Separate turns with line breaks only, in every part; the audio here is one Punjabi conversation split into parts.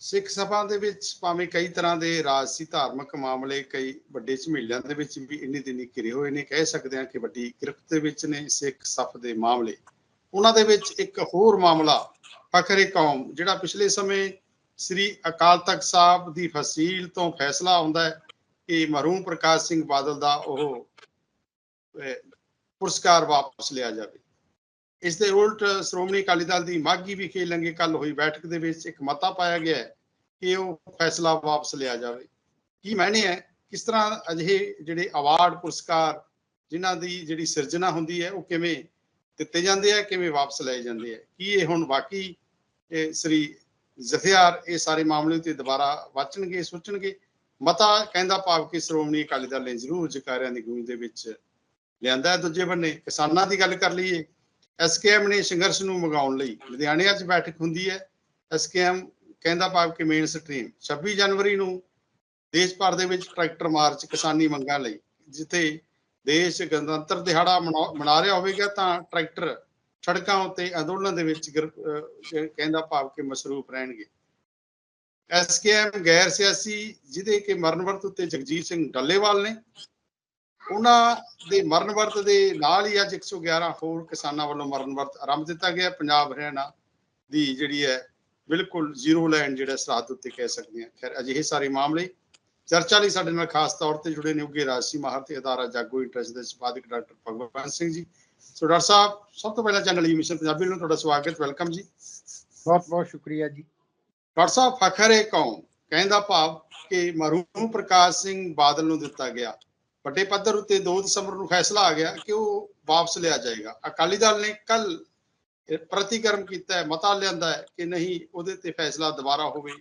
ਸਿੱਖ ਸਭਾ ਦੇ ਵਿੱਚ ਭਾਵੇਂ ਕਈ ਤਰ੍ਹਾਂ ਦੇ ਰਾਜਸੀ ਧਾਰਮਿਕ ਮਾਮਲੇ ਕਈ ਵੱਡੇ ਝਮੇਲਿਆਂ ਦੇ ਵਿੱਚ ਵੀ ਇੰਨੀ ਦਿਨੀ ਘਿਰੇ ਹੋਏ ਨੇ, ਕਹਿ ਸਕਦੇ ਹਾਂ ਕਿ ਵੱਡੀ ਗ੍ਰਿਫਤ ਦੇ ਵਿੱਚ ਨੇ ਸਿੱਖ ਸਫ ਦੇ ਮਾਮਲੇ। ਉਹਨਾਂ ਦੇ ਵਿੱਚ ਇੱਕ ਹੋਰ ਮਾਮਲਾ, ਫਖਰੇ ਕੌਮ, ਜਿਹੜਾ ਪਿਛਲੇ ਸਮੇਂ ਸ੍ਰੀ ਅਕਾਲ ਤਖਤ ਸਾਹਿਬ ਦੀ ਫਸੀਲ ਤੋਂ ਫੈਸਲਾ ਆਉਂਦਾ ਹੈ, ਕਿ ਮਰਹੂਮ ਪ੍ਰਕਾਸ਼ ਸਿੰਘ ਬਾਦਲ ਦਾ ਉਹ ਪੁਰਸਕਾਰ ਵਾਪਸ ਲਿਆ ਜਾਵੇ। ਇਸ ਦੇ ਉਲਟ ਸ਼੍ਰੋਮਣੀ ਅਕਾਲੀ ਦਲ ਦੀ ਮਾਗੀ ਵਿਖੇ ਲੰਗੇ ਕੱਲ ਹੋਈ ਬੈਠਕ ਦੇ ਵਿੱਚ ਇੱਕ ਮਤਾ ਪਾਇਆ ਗਿਆ ਹੈ ਕਿ ਉਹ ਫੈਸਲਾ ਵਾਪਸ ਲਿਆ ਜਾਵੇ। ਕੀ ਮਾਇਨੇ ਹੈ? ਕਿਸ ਤਰ੍ਹਾਂ ਅਜਿਹੇ ਜਿਹੜੇ ਅਵਾਰਡ, ਪੁਰਸਕਾਰ ਜਿਨ੍ਹਾਂ ਦੀ ਜਿਹੜੀ ਸਿਰਜਣਾ ਹੁੰਦੀ ਹੈ, ਉਹ ਕਿਵੇਂ ਦਿੱਤੇ ਜਾਂਦੇ ਆ, ਕਿਵੇਂ ਵਾਪਸ ਲਏ ਜਾਂਦੇ ਆ? ਕੀ ਇਹ ਹੁਣ ਬਾਕੀ ਸ੍ਰੀ ਜ਼ਫਿਆਰ ਇਹ ਸਾਰੇ ਮਾਮਲੇ ਤੇ ਦੁਬਾਰਾ ਵਾਚਣਗੇ, ਸੋਚਣਗੇ? ਮਤਾ ਕਹਿੰਦਾ ਭਾਵ ਕਿ ਸ਼੍ਰੋਮਣੀ ਅਕਾਲੀ ਦਲ ਨੇ ਜ਼ਰੂਰ ਜਕਾਰਿਆਂ ਦੀ ਗੂੰਜ ਦੇ ਵਿੱਚ ਲਿਆਂਦਾ ਹੈ। ਦੂਜੇ ਬੰਨੇ ਕਿਸਾਨਾਂ ਦੀ ਗੱਲ ਕਰ ਲਈਏ। ਐਸਕੇਐਮ ਨੇ ਸੰਘਰਸ਼ ਨੂੰ ਮਗਾਉਣ ਲਈ ਲੁਧਿਆਣੇ ਅੱਜ ਬੈਠਕ ਹੁੰਦੀ ਹੈ। ਐਸਕੇਐਮ ਕਹਿੰਦਾ ਭਾਵ ਕਿ ਮੇਨ ਸਟ੍ਰੀਮ 26 ਜਨਵਰੀ ਨੂੰ ਦੇਸ਼ ਭਰ ਦੇ ਵਿੱਚ ਟਰੈਕਟਰ ਮਾਰਚ ਕਿਸਾਨੀ ਮੰਗਾਂ ਲਈ, ਜਿੱਥੇ ਦੇਸ਼ ਗਣਤੰਤਰ ਦਿਹਾੜਾ ਮਨਾ ਮਨਾ ਰਿਹਾ ਹੋਵੇਗਾ, ਤਾਂ ਟਰੈਕਟਰ ਸੜਕਾਂ ਉੱਤੇ ਅੰਦੋਲਨ ਦੇ ਵਿੱਚ ਗਿਰ- ਕਹਿੰਦਾ ਭਾਵ ਕਿ ਮਸਰੂਫ ਰਹਿਣਗੇ। ਐਸਕੇਐਮ ਗੈਰ ਸਿਆਸੀ, ਜਿਹਦੇ ਕਿ ਮਰਨ ਵਰਤ ਉੱਤੇ ਜਗਜੀਤ ਸਿੰਘ ਡੱਲੇਵਾਲ ਨੇ ਉਹਨਾਂ ਦੇ ਮਰਨ ਵਰਤ ਦੇ ਨਾਲ ਹੀ ਅੱਜ 111 ਹੋਰ ਕਿਸਾਨਾਂ ਵੱਲੋਂ ਮਰਨ ਵਰਤ ਆਰੰਭ ਦਿੱਤਾ ਗਿਆ। ਪੰਜਾਬ ਹਰਿਆਣਾ ਦੀ ਜਿਹੜੀ ਹੈ ਬਿਲਕੁਲ ਜ਼ੀਰੋ ਲਾਈਨ ਜਿਹੜਾ ਸਰਹੱਦ ਉੱਤੇ ਕਹਿ ਸਕਦੇ ਹਾਂ। ਖੈਰ ਅਜਿਹੇ ਸਾਰੇ ਮਾਮਲੇ ਚਰਚਾ ਲਈ ਸਾਡੇ ਨਾਲ ਖਾਸ ਤੌਰ ਤੇ ਜੁੜੇ ਨੇ ਉੱਗੇ ਰਾਜਸੀ ਮਾਹਰ ਤੇ ਅਦਾਰਾ ਜਾਗੋ ਇੰਟਰਸਟ ਦੇ ਸੰਪਾਦਕ doctor Bhagwant Singh ji. So doctor ਸਾਹਿਬ ਸਭ ਤੋਂ ਪਹਿਲਾਂ ਚੈਨਲ ਮਿਸ਼ਨ ਪੰਜਾਬੀ ਨੂੰ ਤੁਹਾਡਾ ਸਵਾਗਤ ਵੈਲਕਮ ਜੀ।
ਬਹੁਤ ਬਹੁਤ ਸ਼ੁਕਰੀਆ ਜੀ।
ਡਾਕਟਰ ਸਾਹਿਬ ਫਖਰ ਏ ਕੌਮ ਕਹਿੰਦਾ ਭਾਵ ਕਿ ਮਰਹੂਮ ਪ੍ਰਕਾਸ਼ ਸਿੰਘ ਬਾਦਲ ਨੂੰ ਦਿੱਤਾ ਗਿਆ। ਵੱਡੇ ਪੱਧਰ ਉੱਤੇ 2 ਦਸੰਬਰ ਨੂੰ ਫੈਸਲਾ ਆ ਗਿਆ ਕਿ ਉਹ ਵਾਪਸ ਲਿਆ ਜਾਏਗਾ। ਅਕਾਲੀ ਦਲ ਨੇ ਕੱਲ ਪ੍ਰਤੀਕਰਮ ਕੀਤਾ ਹੈ, ਮਤਾ ਲਿਆਂਦਾ ਹੈ ਕਿ ਨਹੀਂ, ਉਹਦੇ ਤੇ ਫੈਸਲਾ ਦੁਬਾਰਾ ਹੋਵੇ,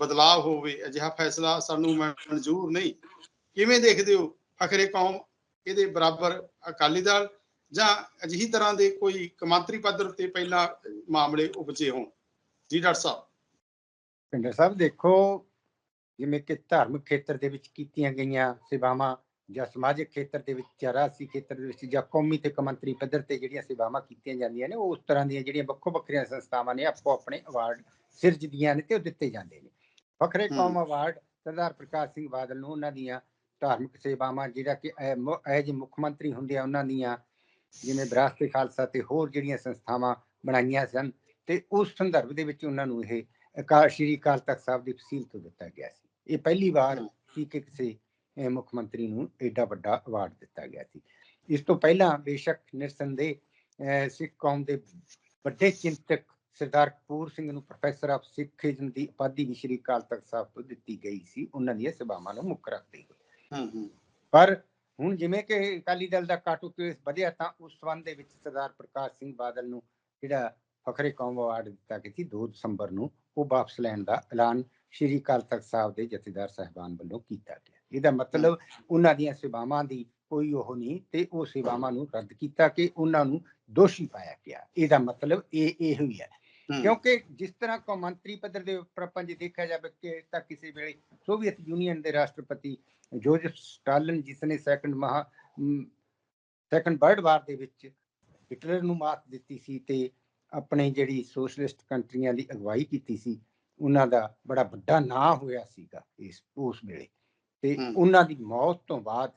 ਬਦਲਾਅ ਹੋਵੇ, ਅਜਿਹਾ ਫੈਸਲਾ ਸਾਨੂੰ ਮਨਜ਼ੂਰ ਨਹੀਂ। ਕਿਵੇਂ ਦੇਖਦੇ ਹੋ ਫਖਰੇ ਕੌਮ ਇਹਦੇ ਬਰਾਬਰ ਅਕਾਲੀ ਦਲ ਜਾਂ ਅਜਿਹੀ ਤਰ੍ਹਾਂ ਦੇ ਕੋਈ ਕਮਾਂਤਰੀ ਪੱਧਰ ਉੱਤੇ ਪਹਿਲਾਂ ਮਾਮਲੇ ਉਪਜੇ ਹੋਣ? ਜੀ ਡਾਕਟਰ ਸਾਹਿਬ।
ਪਿੰਡਰ ਸਾਹਿਬ ਦੇਖੋ, ਜਿਵੇਂ ਕਿ ਧਾਰਮਿਕ ਖੇਤਰ ਦੇ ਵਿੱਚ ਕੀਤੀਆਂ ਗਈਆਂ ਸੇਵਾਵਾਂ ਜਾਂ ਸਮਾਜਿਕ ਖੇਤਰ ਦੇ ਵਿੱਚ ਜਾਂ ਰਾਜਸੀ ਖੇਤਰ ਦੇ ਵਿੱਚ ਜਾਂ ਕੌਮੀ ਤੇ ਕਮੰਤਰੀ ਪੱਧਰ ਤੇ ਜਿਹੜੀਆਂ ਸੇਵਾਵਾਂ ਕੀਤੀਆਂ ਜਾਂਦੀਆਂ ਨੇ ਉਹ ਉਸ ਤਰ੍ਹਾਂ ਦੀਆਂ ਜਿਹੜੀਆਂ ਵੱਖੋ ਵੱਖਰੀਆਂ ਸੰਸਥਾਵਾਂ ਨੇ ਆਪੋ ਆਪਣੇ ਅਵਾਰਡ ਸਿਰਜਦੀਆਂ ਨੇ ਤੇ ਉਹ ਦਿੱਤੇ ਜਾਂਦੇ ਨੇ। ਫਖਰੇ ਕੌਮ ਅਵਾਰਡ ਸਰਦਾਰ ਪ੍ਰਕਾਸ਼ ਸਿੰਘ ਬਾਦਲ ਨੂੰ ਉਹਨਾਂ ਦੀਆਂ ਧਾਰਮਿਕ ਸੇਵਾਵਾਂ ਜਿਹੜਾ ਕਿ ਐਜ ਮੁੱਖ ਮੰਤਰੀ ਹੁੰਦੇ ਆ ਉਹਨਾਂ ਦੀਆਂ ਜਿਵੇਂ ਵਿਰਾਸਤ ਖਾਲਸਾ ਤੇ ਹੋਰ ਜਿਹੜੀਆਂ ਸੰਸਥਾਵਾਂ ਬਣਾਈਆਂ ਸਨ ਤੇ ਉਸ ਸੰਦਰਭ ਦੇ ਵਿੱਚ ਉਹਨਾਂ ਨੂੰ ਇਹ ਅਕਾਲ ਸ਼੍ਰੀ ਅਕਾਲ ਤਖਤ ਸਾਹਿਬ ਦੀ ਤਹਿਸੀਲ ਤੋਂ ਦਿੱਤਾ ਗਿਆ ਸੀ। ਇਹ ਪਹਿਲੀ ਵਾਰ ਸੀ ਕਿ ਕਿਸੇ ਮੁੱਖ ਮੰਤਰੀ ਨੂੰ ਐਡਾ ਵੱਡਾ ਅਵਾਰਡ ਦਿੱਤਾ ਗਿਆ ਸੀ। ਇਸ ਤੋਂ ਪਹਿਲਾਂ ਬੇਸ਼ੱਕ ਨਿਰਸੰਦੇਹ ਸਿੱਖ ਕੌਮ ਦੇ ਵੱਡੇ ਚਿੰਤਕ ਸਰਦਾਰ ਕਪੂਰ ਸਿੰਘ ਨੂੰ ਪ੍ਰੋਫੈਸਰ ਆਫ ਸਿੱਖੀਜ਼ਮ ਦੀ ਉਪਾਧੀ ਵੀ ਸ਼੍ਰੀ ਅਕਾਲ ਤਖਤ ਸਾਹਿਬ ਤੋਂ ਦਿੱਤੀ ਗਈ ਸੀ। ਉਹਨਾਂ ਦੀਆਂ ਸੇਵਾਵਾਂ ਨੂੰ ਮੁੱਖ ਰੱਖਦੇ
ਹੂੰ ਹੂੰ।
ਪਰ ਹੁਣ ਜਿਵੇਂ ਕਿ ਅਕਾਲੀ ਦਲ ਦਾ ਕਾਟੂ ਕੇਸ ਵਧਿਆ ਤਾਂ ਉਸ ਸੰਬੰਧ ਦੇ ਵਿੱਚ ਸਰਦਾਰ ਪ੍ਰਕਾਸ਼ ਸਿੰਘ ਬਾਦਲ ਨੂੰ ਜਿਹੜਾ ਫਖਰੇ ਕੌਮ ਅਵਾਰਡ ਦਿੱਤਾ ਗਿਆ ਸੀ 2 ਦਸੰਬਰ ਨੂੰ ਉਹ ਵਾਪਸ ਲੈਣ ਦਾ ਐਲਾਨ ਸ਼੍ਰੀ ਅਕਾਲ ਤਖਤ ਸਾਹਿਬ ਦੇ ਜਥੇਦਾਰ ਸਾਹਿਬਾਨ ਵੱਲੋਂ ਕੀਤਾ ਗਿਆ। ਇਹਦਾ ਮਤਲਬ ਉਹਨਾਂ ਦੀਆਂ ਸੇਵਾਵਾਂ ਦੀ ਕੋਈ ਉਹ ਨਹੀਂ ਤੇ ਉਹ ਸੇਵਾਵਾਂ ਨੂੰ ਰੱਦ ਕੀਤਾ ਕਿ ਉਹਨਾਂ ਨੂੰ ਦੋਸ਼ੀ ਪਾਇਆ ਗਿਆ। ਇਹਦਾ ਮਤਲਬ ਇਹ ਇਹ ਹੀ ਹੈ। ਕਿਉਂਕਿ ਜਿਸ ਤਰ੍ਹਾਂ ਕੌਮਾਂਤਰੀ ਪੱਧਰ ਦੇ ਉੱਪਰ ਆਪਾਂ ਜੇ ਦੇਖਿਆ ਜਾਵੇ ਕਿ ਤਾਂ ਕਿਸੇ ਵੇਲੇ ਸੋਵੀਅਤ ਯੂਨੀਅਨ ਦੇ ਰਾਸ਼ਟਰਪਤੀ ਜੋਜ਼ਫ ਸਟਾਲਿਨ ਜਿਸ ਨੇ ਸੈਕੰਡ ਮਹਾ ਸੈਕੰਡ ਵਰਲਡ ਵਾਰ ਦੇ ਵਿੱਚ ਹਿਟਲਰ ਨੂੰ ਮਾਤ ਦਿੱਤੀ ਸੀ ਤੇ ਆਪਣੇ ਜਿਹੜੀ ਸੋਸ਼ਲਿਸਟ ਕੰਟਰੀਆਂ ਦੀ ਅਗਵਾਈ ਕੀਤੀ ਸੀ ਉਹਨਾਂ ਦਾ ਬੜਾ ਵੱਡਾ ਨਾਂ ਹੋਇਆ ਸੀਗਾ ਇਸ ਉਸ ਵੇਲੇ। ਤੇ। ਉਹਨਾਂ ਦੀ ਮੌਤ ਤੋਂ ਬਾਅਦ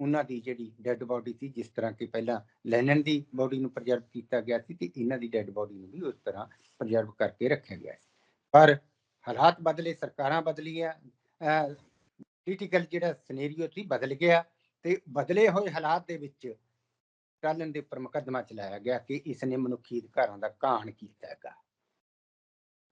ਉਹਨਾਂ ਦੀ ਜਿਹੜੀ ਡੈੱਡ ਬਾਡੀ ਸੀ ਜਿਸ ਤਰ੍ਹਾਂ ਕਿ ਪਹਿਲਾਂ ਲੈਨਨ ਦੀ ਬਾਡੀ ਨੂੰ ਪ੍ਰਜ਼ਰਵ ਕੀਤਾ ਗਿਆ ਸੀ ਤੇ ਇਹਨਾਂ ਦੀ ਡੈੱਡ ਬਾਡੀ ਨੂੰ ਵੀ ਉਸ ਤਰ੍ਹਾਂ ਪ੍ਰਜ਼ਰਵ ਕਰਕੇ ਰੱਖਿਆ ਗਿਆ ਸੀ। ਪਰ ਹਾਲਾਤ ਬਦਲੇ ਸਰਕਾਰਾਂ ਬਦਲੀਆਂ ਪੋਲੀਟੀਕਲ ਜਿਹੜਾ ਸਿਨੈਰੀਓ ਸੀ ਬਦਲ ਗਿਆ ਤੇ ਬਦਲੇ ਹੋਏ ਹਾਲਾਤ ਦੇ ਵਿੱਚ ਸਟਾਲਿਨ ਦੇ ਉੱਪਰ ਮੁਕੱਦਮਾ ਚਲਾਇਆ ਗਿਆ ਕਿ ਇਸ ਨੇ ਮਨੁੱਖੀ ਅਧਿਕਾਰਾਂ ਦਾ ਕਾਹਨ ਕੀਤਾ ਹੈਗਾ।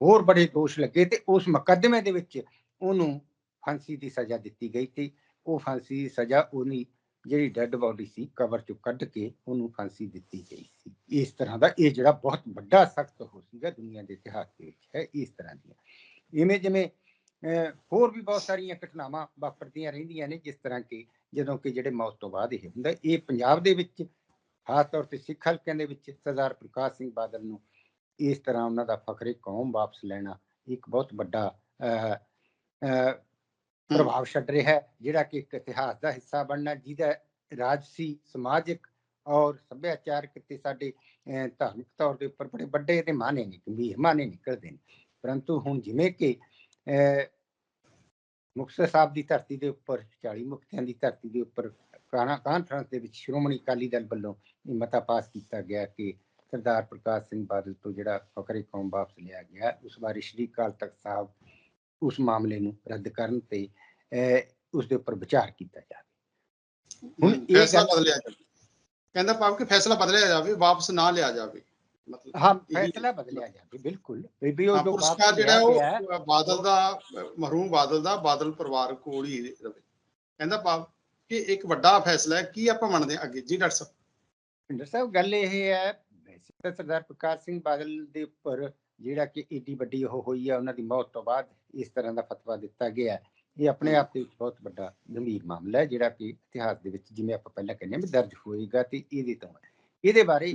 ਹੋਰ ਬੜੇ ਦੋਸ਼ ਲੱਗੇ ਤੇ ਉਸ ਮੁਕੱਦਮੇ ਦੇ ਵਿੱਚ ਉਹਨੂੰ ਫਾਂਸੀ ਦੀ ਸਜ਼ਾ ਦਿੱਤੀ ਗਈ ਤੇ ਉਹ ਫਾਂਸੀ ਦੀ ਸਜ਼ਾ ਉਹਨੀ ਜਿਹੜੀ ਡੈੱਡ ਬਾਡੀ ਸੀ ਕਵਰ ਚੋਂ ਕੱਢ ਕੇ ਉਹਨੂੰ ਫਾਂਸੀ ਦਿੱਤੀ ਗਈ ਸੀ। ਇਸ ਤਰ੍ਹਾਂ ਦਾ ਇਹ ਜਿਹੜਾ ਬਹੁਤ ਵੱਡਾ ਸਖਤ ਹੋ ਸੀਗਾ ਦੁਨੀਆ ਦੇ ਇਤਿਹਾਸ ਦੇ ਵਿੱਚ ਹੈ ਇਸ ਤਰ੍ਹਾਂ ਦੀਆਂ। ਇਵੇਂ ਜਿਵੇਂ ਅਹ, ਹੋਰ ਵੀ ਬਹੁਤ ਸਾਰੀਆਂ ਘਟਨਾਵਾਂ ਵਾਪਰਦੀਆਂ ਰਹਿੰਦੀਆਂ ਨੇ ਜਿਸ ਤਰ੍ਹਾਂ ਕਿ ਜਦੋਂ ਕਿ ਜਿਹੜੇ ਮੌਤ ਤੋਂ ਬਾਅਦ ਇਹ ਹੁੰਦਾ ਇਹ ਪੰਜਾਬ ਦੇ ਵਿੱਚ ਖਾਸ ਤੌਰ ਤੇ ਸਿੱਖ ਹਲਕਿਆਂ ਦੇ ਵਿੱਚ ਸਰਦਾਰ ਪ੍ਰਕਾਸ਼ ਸਿੰਘ ਬਾਦਲ ਨੂੰ ਇਸ ਤਰ੍ਹਾਂ ਉਹਨਾਂ ਦਾ ਫਖਰੇ ਕੌਮ ਵਾਪਸ ਲੈਣਾ ਇੱਕ ਬਹੁਤ ਵੱਡਾ ਪ੍ਰਭਾਵ ਛੱਡ ਰਿਹਾ ਹੈ ਜਿਹੜਾ ਕਿ ਇੱਕ ਇਤਿਹਾਸ ਦਾ ਹਿੱਸਾ ਬਣਨਾ ਜਿਹਦਾ ਰਾਜਸੀ ਸਮਾਜਿਕ ਔਰ ਸੱਭਿਆਚਾਰਕ ਤੇ ਸਾਡੇ ਧਾਰਮਿਕ ਤੌਰ ਦੇ ਉੱਪਰ ਬੜੇ ਵੱਡੇ ਇਹਦੇ ਮਾਨੇ ਨੇ ਗੰਭੀਰ ਮਾਨੇ ਨਿਕਲਦੇ ਨੇ। ਪਰੰਤੂ ਹੁਣ ਜਿਵੇਂ ਕਿ ਮੁਕਤਸਰ ਸਾਹਿਬ ਦੀ ਧਰਤੀ ਦੇ ਉੱਪਰ 40 ਮੁਕਤਿਆਂ ਦੀ ਧਰਤੀ ਦੇ ਉੱਪਰ ਕਾਨਾ ਕਾਨਫਰੰਸ ਦੇ ਵਿੱਚ ਸ਼੍ਰੋਮਣੀ ਅਕਾਲੀ ਦਲ ਵੱਲੋਂ ਇਹ ਮਤਾ ਪਾਸ ਕੀਤਾ ਗਿਆ ਕਿ ਸਰਦਾਰ ਪ੍ਰਕਾਸ਼ ਸਿੰਘ ਬਾਦਲ ਤੋਂ ਜਿਹੜਾ ਫਕਰੇ ਕੌਮ ਵਾਪਸ ਲਿਆ ਗਿਆ ਉਸ ਬਾਰੇ ਸ਼੍ਰੀ ਅਕਾਲ ਤਖਤ ਸਾਹਿਬ ਉਸ ਮਾਮਲੇ ਨੂੰ ਰੱਦ ਕਰਨ ਤੇ ਉਸ ਦੇ ਉੱਪਰ ਵਿਚਾਰ ਕੀਤਾ ਜਾਵੇ। ਹੁਣ ਇਹ ਗੱਲ-
ਬਦਲਿਆ ਜਾਵੇ। ਕਹਿੰਦਾ ਭਾਵ ਕਿ ਫੈਸਲਾ ਬਦਲਿਆ ਜਾਵੇ ਵਾਪਸ ਨਾ ਲਿਆ ਜਾਵੇ। ਮਤਲਬ
ਹਾਂ ਫੈਸਲਾ ਬਦਲਿਆ ਜਾਵੇ ਬਿਲਕੁਲ। ਵੀ ਵੀ ਉਹ
ਪੁਰਸਕਾਰ ਜਿਹੜਾ ਉਹ ਬਾਦਲ ਦਾ ਮਰਹੂਮ ਬਾਦਲ ਦਾ ਬਾਦਲ ਪਰਿਵਾਰ ਕੋਲ ਹੀ ਰਵੇ। ਕਹਿੰਦਾ ਭਾਵ ਕਿ ਇੱਕ ਵੱਡਾ ਫੈਸਲਾ ਹੈ ਕੀ ਆਪਾਂ ਮੰਨਦੇ ਅੱਗੇ? ਜੀ ਡਾਕਟਰ ਸਾਹਿਬ।
ਭਿੰਦਰ ਸਾਹਿਬ ਗੱਲ ਇਹ ਹੈ ਤਾਂ ਸਰਦਾਰ ਪ੍ਰਕਾਸ਼ ਸਿੰਘ ਬਾਦਲ ਦੇ ਉੱਪਰ ਜਿਹੜਾ ਕਿ ਏਡੀ ਵੱਡੀ ਉਹ ਹੋਈ ਹੈ ਉਹਨਾਂ ਦੀ ਮੌਤ ਤੋਂ ਬਾਅਦ ਇਸ ਤਰ੍ਹਾਂ ਦਾ ਫਤਵਾ ਦਿੱਤਾ ਗਿਆ। ਇਹ ਆਪਣੇ ਆਪ ਦੇ ਵਿੱਚ ਬਹੁਤ ਵੱਡਾ ਗੰਭੀਰ ਮਾਮਲਾ ਹੈ ਜਿਹੜਾ ਕਿ ਇਤਿਹਾਸ ਦੇ ਵਿੱਚ ਜਿਵੇਂ ਆਪਾਂ ਪਹਿਲਾਂ ਕਹਿੰਦੇ ਹਾਂ ਵੀ ਦਰਜ ਹੋਏਗਾ ਤੇ ਇਹਦੇ ਤੋਂ। ਇਹਦੇ ਬਾਰੇ।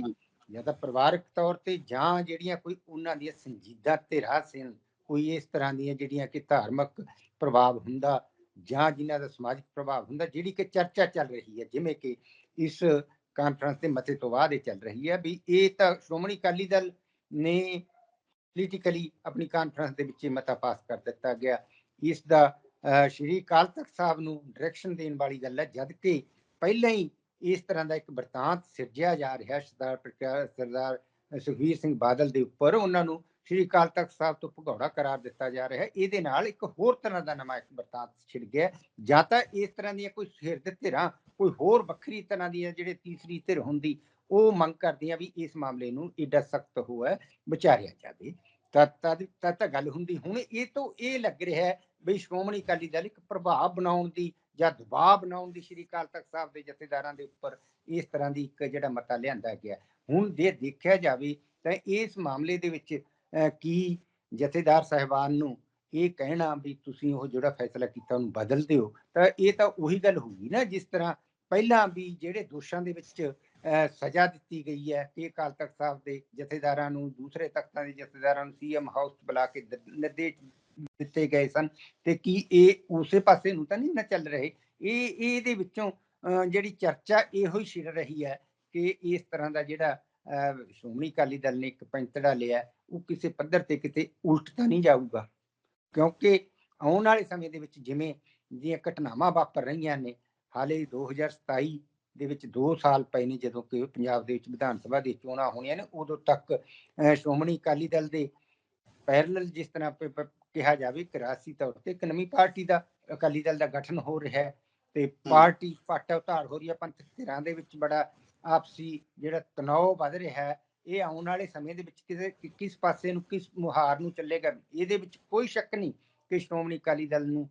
ਜਾਂ ਤਾਂ ਪਰਿਵਾਰਕ ਤੌਰ ਤੇ ਜਾਂ ਜਿਹੜੀਆਂ ਕੋਈ ਉਹਨਾਂ ਦੀਆਂ ਸੰਜੀਦਾ ਧਿਰਾਂ ਸਨ ਕੋਈ ਇਸ ਤਰ੍ਹਾਂ ਦੀਆਂ ਜਿਹੜੀਆਂ ਕਿ ਧਾਰਮਿਕ ਪ੍ਰਭਾਵ ਹੁੰਦਾ ਜਾਂ ਜਿਨ੍ਹਾਂ ਦਾ ਸਮਾਜਿਕ ਪ੍ਰਭਾਵ ਹੁੰਦਾ ਜਿਹੜੀ ਕਿ ਚਰਚਾ ਚੱਲ ਰਹੀ ਹੈ ਜਿਵੇਂ ਕਿ ਇਸ ਕਾਨਫਰੰਸ ਦੇ ਮਤੇ ਤੋਂ ਬਾਅਦ ਇਹ ਚੱਲ ਰਹੀ ਹੈ ਵੀ ਇਹ ਤਾਂ ਸ਼੍ਰੋਮਣੀ ਅਕਾਲੀ ਦਲ ਨੇ ਪੋਲੀਟੀਕਲੀ ਆਪਣੀ ਕਾਨਫਰੰਸ ਦੇ ਵਿੱਚ ਮਤਾ ਪਾਸ ਕਰ ਦਿੱਤਾ ਗਿਆ। ਇਸ ਦਾ ਸ਼੍ਰੀ ਅਕਾਲ ਤਖਤ ਸਾਹਿਬ ਨੂੰ ਡਾਇਰੈਕਸ਼ਨ ਦੇਣ ਵਾਲੀ ਗੱਲ ਹੈ, ਜਦ ਕਿ ਪਹਿਲਾਂ ਹੀ ਇਸ ਤਰ੍ਹਾਂ ਦਾ ਇੱਕ ਵਰਤਾਂਤ ਸਿਰਜਿਆ ਜਾ ਰਿਹਾ ਸਰਦਾਰ ਪ੍ਰਕਾਸ਼, ਸਰਦਾਰ ਸੁਖਬੀਰ ਸਿੰਘ ਬਾਦਲ ਦੇ ਉੱਪਰ। ਉਹਨਾਂ ਨੂੰ ਸ਼੍ਰੀ ਅਕਾਲ ਤਖਤ ਸਾਹਿਬ ਤੋਂ ਭਗੌੜਾ ਕਰਾਰ ਦਿੱਤਾ ਜਾ ਰਿਹਾ। ਹੈ ਇਹਦੇ ਨਾਲ ਇੱਕ ਹੋਰ ਤਰ੍ਹਾਂ ਦਾ ਨਵਾਂ ਇੱਕ ਵਰਤਾਂਤ ਛਿੜ ਗਿਆ। ਜਾਂ ਤਾਂ ਇਸ ਤਰ੍ਹਾਂ ਦੀਆਂ ਕੋਈ ਸਿਰਦ ਧਿਰਾਂ ਕੋਈ ਹੋਰ ਵੱਖਰੀ ਤਰ੍ਹਾਂ ਦੀ ਹੈ ਜਿਹੜੇ ਤੀਸਰੀ ਧਿਰ ਹੁੰਦੀ, ਉਹ ਮੰਗ ਕਰਦੀਆਂ ਵੀ ਇਸ ਮਾਮਲੇ ਨੂੰ ਏਡਾ ਸਖਤ ਹੋਇਆ, ਵਿਚਾਰਿਆ ਜਾਵੇ। ਤਾਂ ਤਦ ਤਦ ਤਾਂ ਗੱਲ ਹੁੰਦੀ, ਹੁਣ ਇਹ ਤੋਂ ਇਹ ਲੱਗ ਰਿਹਾ ਹੈ ਵੀ ਸ਼੍ਰੋਮਣੀ ਅਕਾਲੀ ਦਲ ਇੱਕ ਪ੍ਰਭਾਵ ਬਣਾਉਣ ਦੀ ਜਾਂ ਦਬਾਅ ਬਣਾਉਣ ਦੀ ਸ਼੍ਰੀ ਅਕਾਲ ਤਖਤ ਸਾਹਿਬ ਦੇ ਜਥੇਦਾਰਾਂ ਦੇ ਉੱਪਰ ਇਸ ਤਰ੍ਹਾਂ ਦੀ ਇੱਕ ਜਿਹੜਾ ਮਤਾ ਲਿਆਂਦਾ ਗਿਆ। ਹੁਣ ਜੇ ਦੇਖਿਆ ਜਾਵੇ ਤਾਂ ਇਸ ਮਾਮਲੇ ਦੇ ਵਿੱਚ ਕੀ ਜਥੇਦਾਰ ਸਾਹਿਬਾਨ ਨੂੰ ਇਹ ਕਹਿਣਾ ਵੀ ਤੁਸੀਂ ਉਹ ਜਿਹੜਾ ਫੈਸਲਾ ਕੀਤਾ ਉਹਨੂੰ ਬਦਲ ਦਿਓ, ਤਾਂ ਇਹ ਤਾਂ ਉਹੀ ਗੱਲ ਹੋਊਗੀ ਨਾ ਜਿਸ ਤਰ੍ਹਾਂ ਪਹਿਲਾਂ ਵੀ ਜਿਹੜੇ ਦੋਸ਼ਾਂ ਦੇ ਵਿੱਚ ਸਜ਼ਾ ਦਿੱਤੀ ਗਈ ਹੈ ਕਿ ਅਕਾਲ ਤਖਤ ਸਾਹਿਬ ਦੇ ਜਥੇਦਾਰਾਂ ਨੂੰ, ਦੂਸਰੇ ਤਖਤਾਂ ਦੇ ਜਥੇਦਾਰਾਂ ਨੂੰ ਸੀਐਮ ਹਾਊਸ ਬੁਲਾ ਕੇ ਨਿਰਦੇਸ਼ ਦਿੱਤੇ ਗਏ ਸਨ। ਤੇ ਕੀ ਇਹ ਉਸੇ ਪਾਸੇ ਨੂੰ ਤਾਂ ਨਹੀਂ ਨਾ ਚੱਲ ਰਹੇ? ਇਹ, ਇਹਦੇ ਵਿੱਚੋਂ ਜਿਹੜੀ ਚਰਚਾ ਇਹੋ ਹੀ ਛਿੜ ਰਹੀ ਹੈ ਕਿ ਇਸ ਤਰ੍ਹਾਂ ਦਾ ਜਿਹੜਾ ਸ਼੍ਰੋਮਣੀ ਅਕਾਲੀ ਦਲ ਨੇ ਇੱਕ ਪੈਂਤੜਾ ਲਿਆ ਉਹ ਕਿਸੇ ਪੱਧਰ ਤੇ ਕਿਤੇ ਉਲਟ ਤਾਂ ਨਹੀਂ ਜਾਊਗਾ। ਕਿਉਂਕਿ ਆਉਣ ਵਾਲੇ ਸਮੇਂ ਦੇ ਵਿੱਚ ਜਿਵੇਂ ਦੀਆਂ ਘਟਨਾਵਾਂ ਵਾਪਰ ਰਹੀਆਂ ਨੇ ਹਾਲੇ 2027 ਦੇ ਵਿੱਚ 2 ਸਾਲ ਪਏ ਨੇ ਜਦੋਂ ਕਿ ਪੰਜਾਬ ਦੇ ਵਿੱਚ ਵਿਧਾਨ ਸਭਾ ਦੀ ਚੋਣਾਂ ਹੋਣੀਆਂ ਨੇ ਉਦੋਂ ਤੱਕ ਸ਼੍ਰੋਮਣੀ ਅਕਾਲੀ ਦਲ ਦੇ ਪੈਰਲਲ ਜਿਸ ਤਰ੍ਹਾਂ ਕਿਹਾ ਜਾਵੇ ਕਿ ਰਾਜਸੀ ਤੌਰ ਤੇ ਇੱਕ ਨਵੀਂ ਪਾਰਟੀ ਦਾ ਅਕਾਲੀ ਦਲ ਦਾ ਗਠਨ ਹੋ ਰਿਹਾ ਹੈ ਤੇ ਪਾਰਟੀ ਪਾਟਾ ਉਤਾਰ ਹੋ ਰਹੀ ਹੈ ਪੰਥਕ ਧਿਰਾਂ ਦੇ ਵਿੱਚ ਬੜਾ ਆਪਸੀ ਜਿਹੜਾ ਤਣਾਅ ਵੱਧ ਰਿਹਾ ਹੈ ਇਹ ਆਉਣ ਵਾਲੇ ਸਮੇਂ ਦੇ ਵਿੱਚ ਕਿਸੇ ਕਿਸ ਪਾਸੇ ਨੂੰ ਕਿਸ ਮੁਹਾਰ ਨੂੰ ਚੱਲੇਗਾ ਇਹਦੇ ਵਿੱਚ ਕੋਈ ਸ਼ੱਕ ਨਹੀਂ ਕਿ ਸ਼੍ਰੋਮਣੀ ਅਕਾਲੀ ਦਲ ਨੂੰ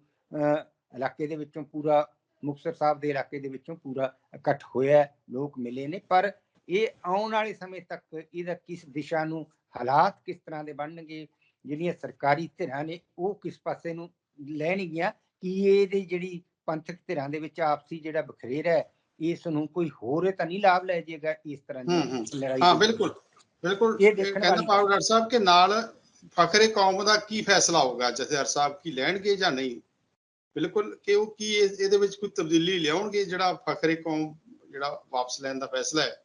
ਇਲਾਕੇ ਦੇ ਵਿੱਚੋਂ ਪੂਰਾ ਮੁਕਤਸਰ ਸਾਹਿਬ ਦੇ ਇਲਾਕੇ ਦੇ ਵਿੱਚੋਂ ਪੂਰਾ ਇਕੱਠ ਹੋਇਆ ਲੋਕ ਮਿਲੇ ਨੇ ਪਰ ਇਹ ਆਉਣ ਵਾਲੇ ਸਮੇਂ ਤੱਕ ਇਹਦਾ ਕਿਸ ਦਿਸ਼ਾ ਨੂੰ ਹਾਲਾਤ ਕਿਸ ਤਰ੍ਹਾਂ ਦੇ ਬਣਨਗੇ ਜਿਹੜੀਆਂ ਸਰਕਾਰੀ ਧਿਰਾਂ ਨੇ ਉਹ ਕਿਸ ਪਾਸੇ ਨੂੰ ਲੈਣਗੀਆਂ ਕੀ ਇਹਦੀ ਜਿਹੜੀ ਪੰਥਕ ਧਿਰਾਂ ਦੇ ਵਿੱਚ ਆਪਸੀ ਜਿਹੜਾ ਬਖਰੇਰਾ ਹੈ ਇਸ ਨੂੰ ਕੋਈ ਹੋਰ ਤਾਂ ਨਹੀਂ ਲਾਭ ਲੈ ਜਾਏਗਾ ਇਸ ਤਰ੍ਹਾਂ। ਦੀ ਲੜਾਈ
ਹਾਂ ਬਿਲਕੁਲ ਬਿਲਕੁਲ।
ਇਹ
ਕਹਿੰਦਾ ਡਾਕਟਰ ਸਾਹਿਬ ਕਿ ਨਾਲ ਫਖਰੇ ਕੌਮ ਦਾ ਕੀ ਫੈਸਲਾ ਹੋਊਗਾ ਜਥੇਦਾਰ ਸਾਹਿਬ ਕੀ ਲੈਣਗੇ ਜਾਂ ਨਹੀਂ? ਬਿਲਕੁਲ ਕਿ ਉਹ ਕੀ ਇਹਦੇ ਵਿੱਚ ਕੋਈ ਤਬਦੀਲੀ ਲਿਆਉਣਗੇ, ਜਿਹੜਾ ਫਖਰੇ ਕੌਮ ਜਿਹੜਾ ਵਾਪਸ ਲੈਣ ਦਾ ਫੈਸਲਾ ਹੈ।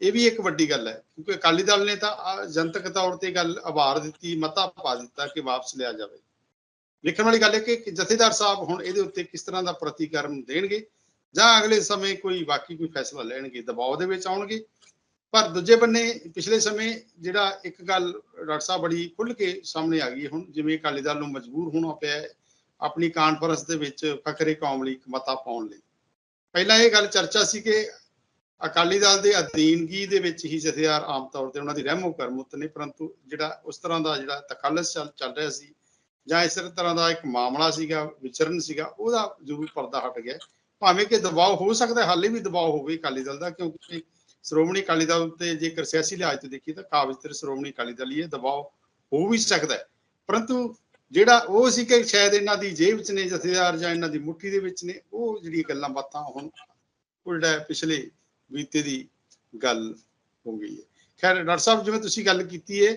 ਇਹ ਵੀ ਇੱਕ ਵੱਡੀ ਗੱਲ ਹੈ, ਕਿਉਂਕਿ ਅਕਾਲੀ ਦਲ ਨੇ ਤਾਂ ਜਨਤਕ ਤੌਰ ਤੇ ਗੱਲ ਆਭਾਰ ਦਿੱਤੀ, ਮਤਾ ਪਾ ਦਿੱਤਾ ਕਿ ਵਾਪਸ ਲਿਆ ਜਾਵੇ। ਲਿਖਣ ਵਾਲੀ ਗੱਲ ਹੈ ਕਿ ਜਥੇਦਾਰ ਸਾਹਿਬ ਹੁਣ ਇਹਦੇ ਉੱਤੇ ਕਿਸ ਤਰ੍ਹਾਂ ਦਾ ਪ੍ਰਤੀਕਰਮ ਦੇਣਗੇ ਜਾਂ ਅਗਲੇ ਸਮੇਂ ਕੋਈ ਬਾਕੀ ਕੋਈ ਫੈਸਲਾ ਲੈਣਗੇ, ਦਬਾਅ ਦੇ ਵਿੱਚ ਆਉਣਗੇ। ਪਰ ਦੂਜੇ ਬੰਨੇ ਪਿਛਲੇ ਸਮੇਂ ਜਿਹੜਾ ਇੱਕ ਗੱਲ ਡਾਕਟਰ ਸਾਹਿਬ ਬੜੀ ਖੁੱਲ ਕੇ ਸਾਹਮਣੇ ਆ ਗਈ ਹੁਣ, ਜਿਵੇਂ ਅਕਾਲੀ ਦਲ ਨੂੰ ਮਜਬੂਰ ਹੋਣਾ ਪਿਆ ਆਪਣੀ ਕਾਨਫਰੰਸ ਦੇ ਵਿੱਚ ਫਕਰੇ ਕੌਮ ਲਈ ਮਤਾ ਪਾਉਣ ਲਈ। ਪਹਿਲਾਂ ਇਹ ਗੱਲ ਚਰਚਾ ਸੀ ਕਿ ਅਕਾਲੀ ਦਲ ਦੇ ਅਧੀਨਗੀ ਦੇ ਵਿੱਚ ਹੀ ਜਥੇਦਾਰ ਆਮ ਤੌਰ ਤੇ ਉਹਨਾਂ ਦੀ ਰਹਿਮੋ ਕਰਮੁਤ ਨੇ, ਪਰੰਤੂ ਜਿਹੜਾ ਉਸ ਤਰ੍ਹਾਂ ਦਾ ਜਿਹੜਾ ਤਖੱਲਸ ਚੱਲ ਰਿਹਾ ਸੀ ਜਾਂ ਇਸ ਤਰ੍ਹਾਂ ਦਾ ਇੱਕ ਮਾਮਲਾ ਸੀਗਾ, ਵਿਚਰਨ ਸੀਗਾ, ਉਹਦਾ ਜ਼ਰੂਰ ਪਰਦਾ ਹਟ ਗਿਆ। ਭਾਵੇਂ ਕਿ ਦਬਾਅ ਹੋ ਸਕਦਾ ਹਾਲੇ ਵੀ ਦਬਾਅ ਹੋਵੇ ਅਕਾਲੀ ਦਲ ਦਾ, ਕਿਉਂਕਿ ਸ਼੍ਰੋਮਣੀ ਅਕਾਲੀ ਦਲ ਤੇ ਜੇਕਰ ਸਿਆਸੀ ਲਿਹਾਜ਼ ਤੋਂ ਦੇਖੀਏ ਤਾਂ ਕਾਬਜ਼ ਤੇ ਸ਼੍ਰੋਮਣੀ ਅਕਾਲੀ ਦਲ ਹੀ ਇਹ ਦਬਾਅ ਹੋ ਵੀ ਸਕਦਾ ਹੈ। ਪਰੰਤੂ ਜਿਹੜਾ ਉਹ ਸੀ ਕਿ ਸ਼ਾਇਦ ਇਹਨਾਂ ਦੀ ਜੇਬ 'ਚ ਨੇ, ਜਥੇਦਾਰ ਜਾਂ ਇਹਨਾਂ ਦੀ ਮੁੱਠੀ ਦੇ ਵਿੱਚ ਨੇ, ਉਹ ਜਿਹੜੀ ਗੱਲਾਂ ਬਾਤਾਂ ਹੁਣ ਉਲਟਾ ਪਿਛਲੇ ਬੀਤੇ ਦੀ ਗੱਲ ਹੋ ਗਈ ਹੈ। ਖੈਰ, ਡਾਕਟਰ ਸਾਹਿਬ, ਜਿਵੇਂ ਤੁਸੀਂ ਗੱਲ ਕੀਤੀ ਹੈ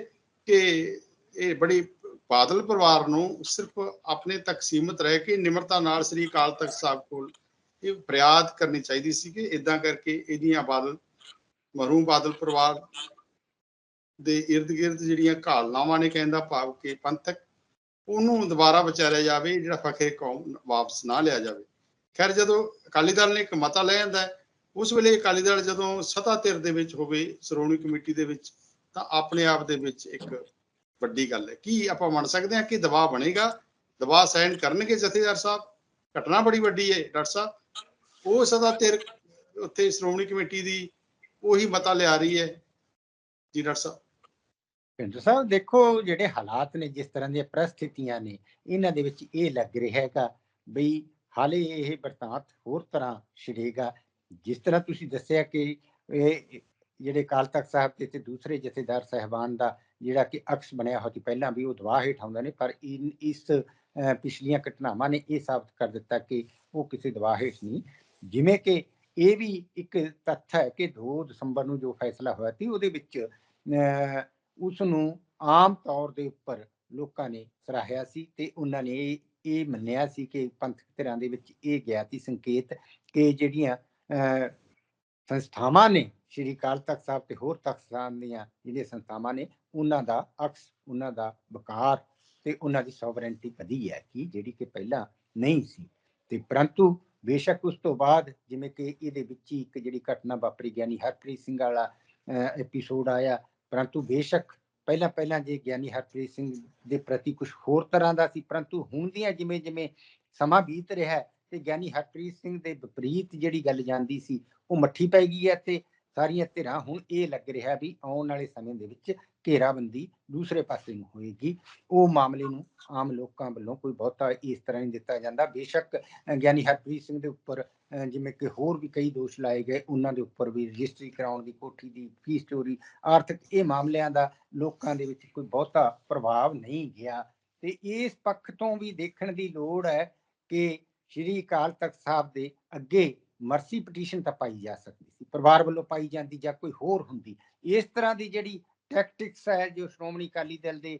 ਕਿ ਇਹ ਬੜੀ ਬਾਦਲ ਪਰਿਵਾਰ ਨੂੰ ਸਿਰਫ ਆਪਣੇ ਤੱਕ ਸੀਮਤ ਰਹਿ ਕੇ ਨਿਮਰਤਾ ਨਾਲ ਸ੍ਰੀ ਅਕਾਲ ਤਖਤ ਸਾਹਿਬ ਕੋਲ ਇਹ ਫਰਿਆਦ ਕਰਨੀ ਚਾਹੀਦੀ ਸੀ ਕਿ ਇਦਾਂ ਕਰਕੇ ਇਹਦੀਆਂ ਬਾਦਲ, ਮਰਹੂਮ ਬਾਦਲ ਪਰਿਵਾਰ ਦੇ ਇਰਦ ਗਿਰਦ ਜਿਹੜੀਆਂ ਘਾਲਨਾਵਾਂ ਨੇ ਕਹਿੰਦਾ ਭਾਵ ਕਿ ਪੰਥਕ ਉਹਨੂੰ ਦੁਬਾਰਾ ਵਿਚਾਰਿਆ ਜਾਵੇ, ਜਿਹੜਾ ਫਖਰੇ ਕੌਮ ਵਾਪਸ ਨਾ ਲਿਆ ਜਾਵੇ। ਖੈਰ, ਜਦੋਂ ਅਕਾਲੀ ਦਲ ਨੇ ਇੱਕ ਮਤਾ ਲੈ ਜਾਂਦਾ ਉਸ ਵੇਲੇ ਅਕਾਲੀ ਦਲ ਜਦੋਂ ਸਤਾ ਧਿਰ ਦੇ ਵਿੱਚ ਹੋਵੇ, ਸ਼੍ਰੋਮਣੀ ਕਮੇਟੀ ਦੇ ਵਿੱਚ, ਤਾਂ ਆਪਣੇ ਆਪ ਦੇ ਵਿੱਚ ਇੱਕ ਵੱਡੀ ਗੱਲ ਹੈ। ਕੀ ਆਪਾਂ ਮੰਨ ਸਕਦੇ ਹਾਂ ਕਿ ਦਬਾਅ ਬਣੇਗਾ? ਦਬਾਅ ਸਹਿਣ ਕਰਨਗੇ ਜਥੇਦਾਰ ਸਾਹਿਬ? ਘਟਨਾ ਬੜੀ ਵੱਡੀ ਹੈ, ਡਾਕਟਰ ਸਾਹਿਬ। ਉਹ ਸਦਾ ਧਿਰ ਉੱਥੇ ਸ਼੍ਰੋਮਣੀ ਕਮੇਟੀ ਦੀ ਉਹੀ ਮਤਾ ਲਿਆ ਰਹੀ ਹੈ। ਜੀ, ਡਾਕਟਰ ਸਾਹਿਬ।
ਪਿੰਡਰ ਸਾਹਿਬ ਦੇਖੋ ਜਿਹੜੇ ਹਾਲਾਤ ਨੇ ਜਿਸ ਤਰ੍ਹਾਂ ਦੀਆਂ ਪ੍ਰਸਥਿਤੀਆਂ ਨੇ ਇਹਨਾਂ ਦੇ ਵਿੱਚ ਇਹ ਲੱਗ ਰਿਹਾ ਹੈਗਾ ਬਈ ਹਾਲੇ ਇਹ ਵਰਤਾਂਤ ਹੋਰ ਤਰ੍ਹਾਂ ਛਿੜੇਗਾ ਜਿਸ ਤਰ੍ਹਾਂ ਤੁਸੀਂ ਦੱਸਿਆ ਕਿ ਇਹ ਜਿਹੜੇ ਅਕਾਲ ਤਖਤ ਸਾਹਿਬ ਤੇ ਤੇ ਦੂਸਰੇ ਜਥੇਦਾਰ ਸਹਿਬਾਨ ਦਾ ਜਿਹੜਾ ਕਿ ਅਕਸ ਬਣਿਆ ਹੋਇਆ ਸੀ ਪਹਿਲਾਂ ਵੀ ਉਹ ਦਬਾਅ ਹੇਠ ਆਉਂਦਾ ਨੇ ਪਰ ਇਸ ਪਿਛਲੀਆਂ ਘਟਨਾਵਾਂ ਨੇ ਇਹ ਸਾਬਤ ਕਰ ਦਿੱਤਾ ਕਿ ਉਹ ਕਿਸੇ ਦਬਾਅ ਹੇਠ ਨਹੀਂ। ਜਿਵੇਂ ਕਿ ਇਹ ਵੀ ਇੱਕ ਤੱਥ ਹੈ ਕਿ 2 ਦਸੰਬਰ ਨੂੰ ਜੋ ਫੈਸਲਾ ਹੋਇਆ ਸੀ ਉਹਦੇ ਵਿੱਚ ਅਹ, ਉਸ ਨੂੰ ਆਮ ਤੌਰ ਦੇ ਉੱਪਰ ਲੋਕਾਂ ਨੇ ਸਰਾਹਿਆ ਸੀ ਤੇ ਉਹਨਾਂ ਨੇ ਇਹ ਇਹ ਮੰਨਿਆ ਸੀ ਕਿ ਪੰਥਕ ਧਿਰਾਂ ਦੇ ਵਿੱਚ ਇਹ ਗਿਆ ਸੀ ਸੰਕੇਤ ਕਿ ਜਿਹੜੀਆਂ ਸੰਸਥਾਵਾਂ ਨੇ, ਸ਼੍ਰੀ ਅਕਾਲ ਤਖਤ ਸਾਹਿਬ ਤੇ ਹੋਰ ਤਖਤ ਸਾਹਿਬ ਦੀਆਂ ਜਿਹੜੀਆਂ ਸੰਸਥਾਵਾਂ ਨੇ, ਉਹਨਾਂ ਦਾ ਅਕਸ, ਉਹਨਾਂ ਦਾ ਵਕਾਰ ਤੇ ਉਹਨਾਂ ਦੀ ਸੋਵਰੈਂਟੀ ਵਧੀ ਹੈ ਕਿ ਜਿਹੜੀ ਕਿ ਪਹਿਲਾਂ ਨਹੀਂ ਸੀ। ਤੇ ਪਰੰਤੂ ਬੇਸ਼ੱਕ ਉਸ ਤੋਂ ਬਾਅਦ ਜਿਵੇਂ ਕਿ ਇਹਦੇ ਵਿੱਚ ਹੀ ਇੱਕ ਜਿਹੜੀ ਘਟਨਾ ਵਾਪਰੀ, ਗਿਆਨੀ ਹਰਪ੍ਰੀਤ ਸਿੰਘ ਵਾਲਾ ਐਪੀਸੋਡ ਆਇਆ ਪਰੰਤੂ ਬੇਸ਼ੱਕ ਪਹਿਲਾਂ ਪਹਿਲਾਂ ਜੇ ਗਿਆਨੀ ਹਰਪ੍ਰੀਤ ਸਿੰਘ ਦੇ ਪ੍ਰਤੀ ਕੁਝ ਹੋਰ ਤਰ੍ਹਾਂ ਦਾ ਸੀ, ਪਰੰਤੂ ਹੁਣ ਦੀਆਂ ਜਿਵੇਂ ਜਿਵੇਂ ਸਮਾਂ ਬੀਤ ਰਿਹਾ ਹੈ ਤੇ ਗਿਆਨੀ ਹਰਪ੍ਰੀਤ ਸਿੰਘ ਦੇ ਵਿਪਰੀਤ ਜਿਹੜੀ ਗੱਲ ਜਾਂਦੀ ਸੀ, ਉਹ ਮੱਠੀ ਪੈ ਗਈ ਹੈ ਤੇ ਸਾਰੀਆਂ ਧਿਰਾਂ ਹੁਣ ਇਹ ਲੱਗ ਰਿਹਾ ਵੀ ਆਉਣ ਵਾਲੇ ਸਮੇਂ ਦੇ ਵਿੱਚ ਘੇਰਾਬੰਦੀ ਦੂਸਰੇ ਪਾਸੇ ਨੂੰ ਹੋਏਗੀ। ਉਹ ਮਾਮਲੇ ਨੂੰ ਆਮ ਲੋਕਾਂ ਵੱਲੋਂ ਕੋਈ ਬਹੁਤਾ ਇਸ ਤਰ੍ਹਾਂ ਨਹੀਂ ਦਿੱਤਾ ਜਾਂਦਾ। ਬੇਸ਼ੱਕ ਗਿਆਨੀ ਹਰਪ੍ਰੀਤ ਸਿੰਘ ਦੇ ਉੱਪਰ ਜਿਵੇਂ ਕਿ ਹੋਰ ਵੀ ਕਈ ਦੋਸ਼ ਲਾਏ ਗਏ, ਉਹਨਾਂ ਦੇ ਉੱਪਰ ਵੀ ਰਜਿਸਟਰੀ ਕਰਾਉਣ ਦੀ ਕੋਠੀ ਦੀ ਫੀਸ ਚੋਰੀ, ਆਰਥਿਕ ਇਹ ਮਾਮਲਿਆਂ ਦਾ ਲੋਕਾਂ ਦੇ ਵਿੱਚ ਕੋਈ ਬਹੁਤਾ ਪ੍ਰਭਾਵ ਨਹੀਂ ਗਿਆ। ਤੇ ਇਸ ਪੱਖ ਤੋਂ ਵੀ ਦੇਖਣ ਦੀ ਲੋੜ ਹੈ ਕਿ ਸ਼੍ਰੀ ਅਕਾਲ ਤਖਤ ਸਾਹਿਬ ਦੇ ਅੱਗੇ ਮਰਸੀ ਪਟੀਸ਼ਨ ਤਾਂ ਪਾਈ ਜਾ ਸਕਦੀ ਸੀ। ਪਰਿਵਾਰ ਵੱਲੋਂ ਪਾਈ ਜਾਂਦੀ ਜਾਂ ਕੋਈ ਹੋਰ ਹੁੰਦੀ। ਇਸ ਤਰ੍ਹਾਂ ਦੀ ਜਿਹੜੀ ਟੈਕਟਿਕਸ ਹੈ ਜੋ ਸ਼੍ਰੋਮਣੀ ਅਕਾਲੀ ਦਲ ਦੇ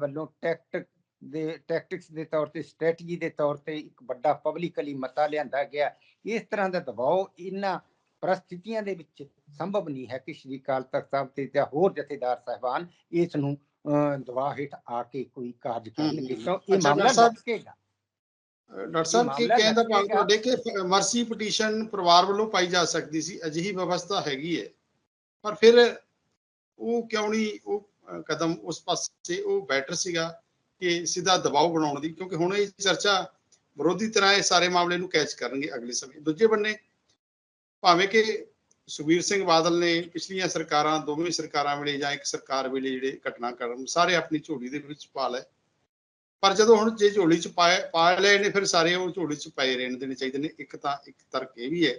ਵੱਲੋਂ ਟੈਕਟਿਕ ਦੇ ਟੈਕਟਿਕਸ ਦੇ ਤੌਰ ਤੇ ਸਟ੍ਰੈਟਜੀ ਦੇ ਤੌਰ ਤੇ ਇੱਕ ਵੱਡਾ ਪਬਲਿਕਲੀ ਮਤਾ ਲਿਆਂਦਾ ਗਿਆ। ਇਸ ਤਰ੍ਹਾਂ ਦਾ ਦਬਾਅ ਇਹਨਾਂ ਪ੍ਰਸਥਿਤੀਆਂ ਦੇ ਵਿੱਚ ਸੰਭਵ ਨਹੀਂ ਹੈ ਕਿ ਸ਼੍ਰੀ ਅਕਾਲ ਤਖਤ ਸਾਹਿਬ ਤੇ ਜਾਂ ਹੋਰ ਜਥੇਦਾਰ ਸਾਹਿਬਾਨ ਇਸ ਨੂੰ ਦਬਾਅ ਹੇਠ ਆ ਕੇ ਕੋਈ ਕਾਰਜ ਕਰਨਗੇ। ਕਿਉਂ ਇਹ ਮਾਮਲਾ
ਡਾਕਟਰ ਸਾਹਿਬ,
ਲਟਕੇਗਾ
ਡਾਕਟਰ ਸਾਹਿਬ ਕੀ ਕਹਿਣ ਦਾ ਭਾਵ
ਲੱਗੇਗਾ।
ਤੁਹਾਡੇ ਕਿ ਮਰਸੀ ਪਟੀਸ਼ਨ ਪਰਿਵਾਰ ਵੱਲੋਂ ਪਾਈ ਜਾ ਸਕਦੀ ਸੀ? ਅਜਿਹੀ ਵਿਵਸਥਾ ਹੈਗੀ ਹੈ। ਪਰ ਫਿਰ ਉਹ ਕਿਉਂ ਨਹੀਂ ਉਹ ਕਦਮ ਉਸ ਪਾਸੇ ਉਹ ਬੈਟਰ ਸੀਗਾ ਕਿ ਸਿੱਧਾ ਦਬਾਅ ਬਣਾਉਣ ਦੀ, ਕਿਉਂਕਿ ਹੁਣ ਇਹ ਚਰਚਾ ਵਿਰੋਧੀ ਤਰ੍ਹਾਂ ਇਹ ਸਾਰੇ ਮਾਮਲੇ ਨੂੰ ਕੈਚ ਕਰਨਗੇ ਅਗਲੇ ਸਮੇਂ। ਦੂਜੇ ਬੰਨੇ, ਭਾਵੇਂ ਕਿ ਸੁਖਬੀਰ ਸਿੰਘ ਬਾਦਲ ਨੇ ਪਿਛਲੀਆਂ ਸਰਕਾਰਾਂ, ਦੋਵੇਂ ਸਰਕਾਰਾਂ ਵੇਲੇ ਜਾਂ ਇੱਕ ਸਰਕਾਰ ਵੇਲੇ ਜਿਹੜੇ ਘਟਨਾਕ੍ਰਮ ਸਾਰੇ ਆਪਣੀ ਝੋਲੀ ਦੇ ਵਿੱਚ ਪਾ ਲਏ। ਪਰ ਜਦੋਂ ਹੁਣ ਜੇ ਝੋਲੀ ਚ ਪਾਏ, ਪਾ ਲਏ ਨੇ, ਫਿਰ ਸਾਰੇ ਉਹ ਝੋਲੀ ਚ ਪਏ ਰਹਿਣ ਦੇਣੇ ਚਾਹੀਦੇ ਨੇ। ਇੱਕ ਤਾਂ ਇੱਕ ਤਰਕ ਇਹ ਵੀ ਹੈ।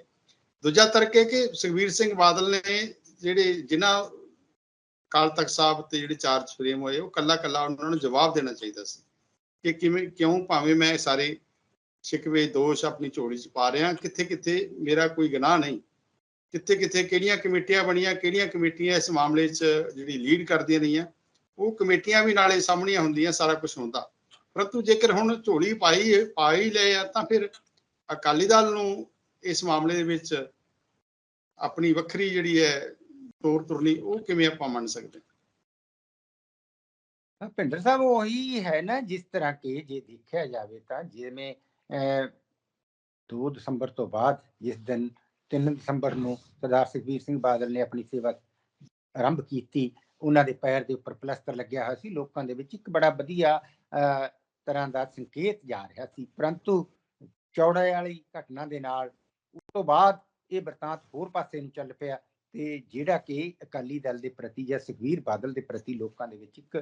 ਦੂਜਾ ਤਰਕ ਇਹ ਕਿ ਸੁਖਬੀਰ ਸਿੰਘ ਬਾਦਲ ਨੇ ਜਿਹੜੇ ਜਿਨ੍ਹਾਂ ਕਾਲ ਤਖਤ ਸਾਹਿਬ ਤੇ ਜਿਹੜੇ ਚਾਰਜ ਫਰੇਮ ਹੋਏ, ਉਹ ਕੱਲਾ ਕੱਲਾ ਉਹਨਾਂ ਨੂੰ ਜਵਾਬ ਦੇਣਾ ਚਾਹੀਦਾ ਸੀ ਕਿ ਕਿਵੇਂ, ਕਿਉਂ ਭਾਵੇਂ ਮੈਂ ਸਾਰੇ ਸ਼ਿਕਵੇ, ਦੋਸ਼ ਆਪਣੀ ਝੋਲੀ ਚ ਪਾ ਰਿਹਾ ਕਿੱਥੇ ਕਿੱਥੇ ਮੇਰਾ ਕੋਈ ਗੁਨਾਹ ਨਹੀਂ ਕਿੱਥੇ ਕਿੱਥੇ ਕਿਹੜੀਆਂ ਕਮੇਟੀਆਂ ਬਣੀਆਂ, ਕਿਹੜੀਆਂ ਕਮੇਟੀਆਂ ਇਸ ਮਾਮਲੇ 'ਚ ਜਿਹੜੀ ਲੀਡ ਕਰਦੀਆਂ ਰਹੀਆਂ, ਉਹ ਕਮੇਟੀਆਂ ਵੀ ਨਾਲੇ ਸਾਹਮਣੀਆਂ ਹੁੰਦੀਆਂ ਸਾਰਾ ਕੁਝ ਹੁੰਦਾ। ਪਰੰਤੂ ਜੇਕਰ ਹੁਣ ਝੋਲੀ ਪਾਈ ਹੈ- ਪਾ ਹੀ ਲਏ ਆ, ਤਾਂ ਫਿਰ ਅਕਾਲੀ ਦਲ ਨੂੰ ਇਸ ਮਾਮਲੇ ਦੇ ਵਿੱਚ ਆਪਣੀ ਵੱਖਰੀ ਜਿਹੜੀ ਹੈ ਤੋਰ ਤੁਰਨੀ ਉਹ ਕਿਵੇਂ ਆਪਾਂ ਮੰਨ ਸਕਦੇ
ਹਾਂ, ਭਿੰਡਰ ਸਾਹਿਬ ਉਹੀ ਹੈ ਨਾ ਜਿਸ ਤਰ੍ਹਾਂ ਕਿ ਜੇ ਦੇਖਿਆ ਜਾਵੇ ਤਾਂ ਜਿਵੇਂ 2 ਦਸੰਬਰ ਤੋਂ ਬਾਅਦ ਜਿਸ ਦਿਨ 3 ਦਸੰਬਰ ਨੂੰ ਸਰਦਾਰ ਸੁਖਬੀਰ ਸਿੰਘ ਬਾਦਲ ਨੇ ਆਪਣੀ ਸੇਵਾ ਆਰੰਭ ਕੀਤੀ ਉਹਨਾਂ ਦੇ ਪੈਰ ਦੇ ਉੱਪਰ ਪਲਸਤਰ ਲੱਗਿਆ ਹੋਇਆ ਸੀ ਲੋਕਾਂ ਦੇ ਵਿੱਚ ਇੱਕ ਬੜਾ ਵਧੀਆ ਅਹ, ਤਰ੍ਹਾਂ ਦਾ ਸੰਕੇਤ ਜਾ ਰਿਹਾ ਸੀ। ਪਰੰਤੂ ਚੌੜੇ ਵਾਲੀ ਘਟਨਾ ਦੇ ਨਾਲ ਉਸ ਤੋਂ ਬਾਅਦ ਇਹ ਵਰਤਾਂਤ ਹੋਰ ਪਾਸੇ ਨੂੰ ਚੱਲ ਪਿਆ। ਤੇ ਜਿਹੜਾ ਕਿ ਅਕਾਲੀ ਦਲ ਦੇ ਪ੍ਰਤੀ ਜਾਂ ਸੁਖਬੀਰ ਬਾਦਲ ਦੇ ਪ੍ਰਤੀ ਲੋਕਾਂ ਦੇ ਵਿੱਚ ਇੱਕ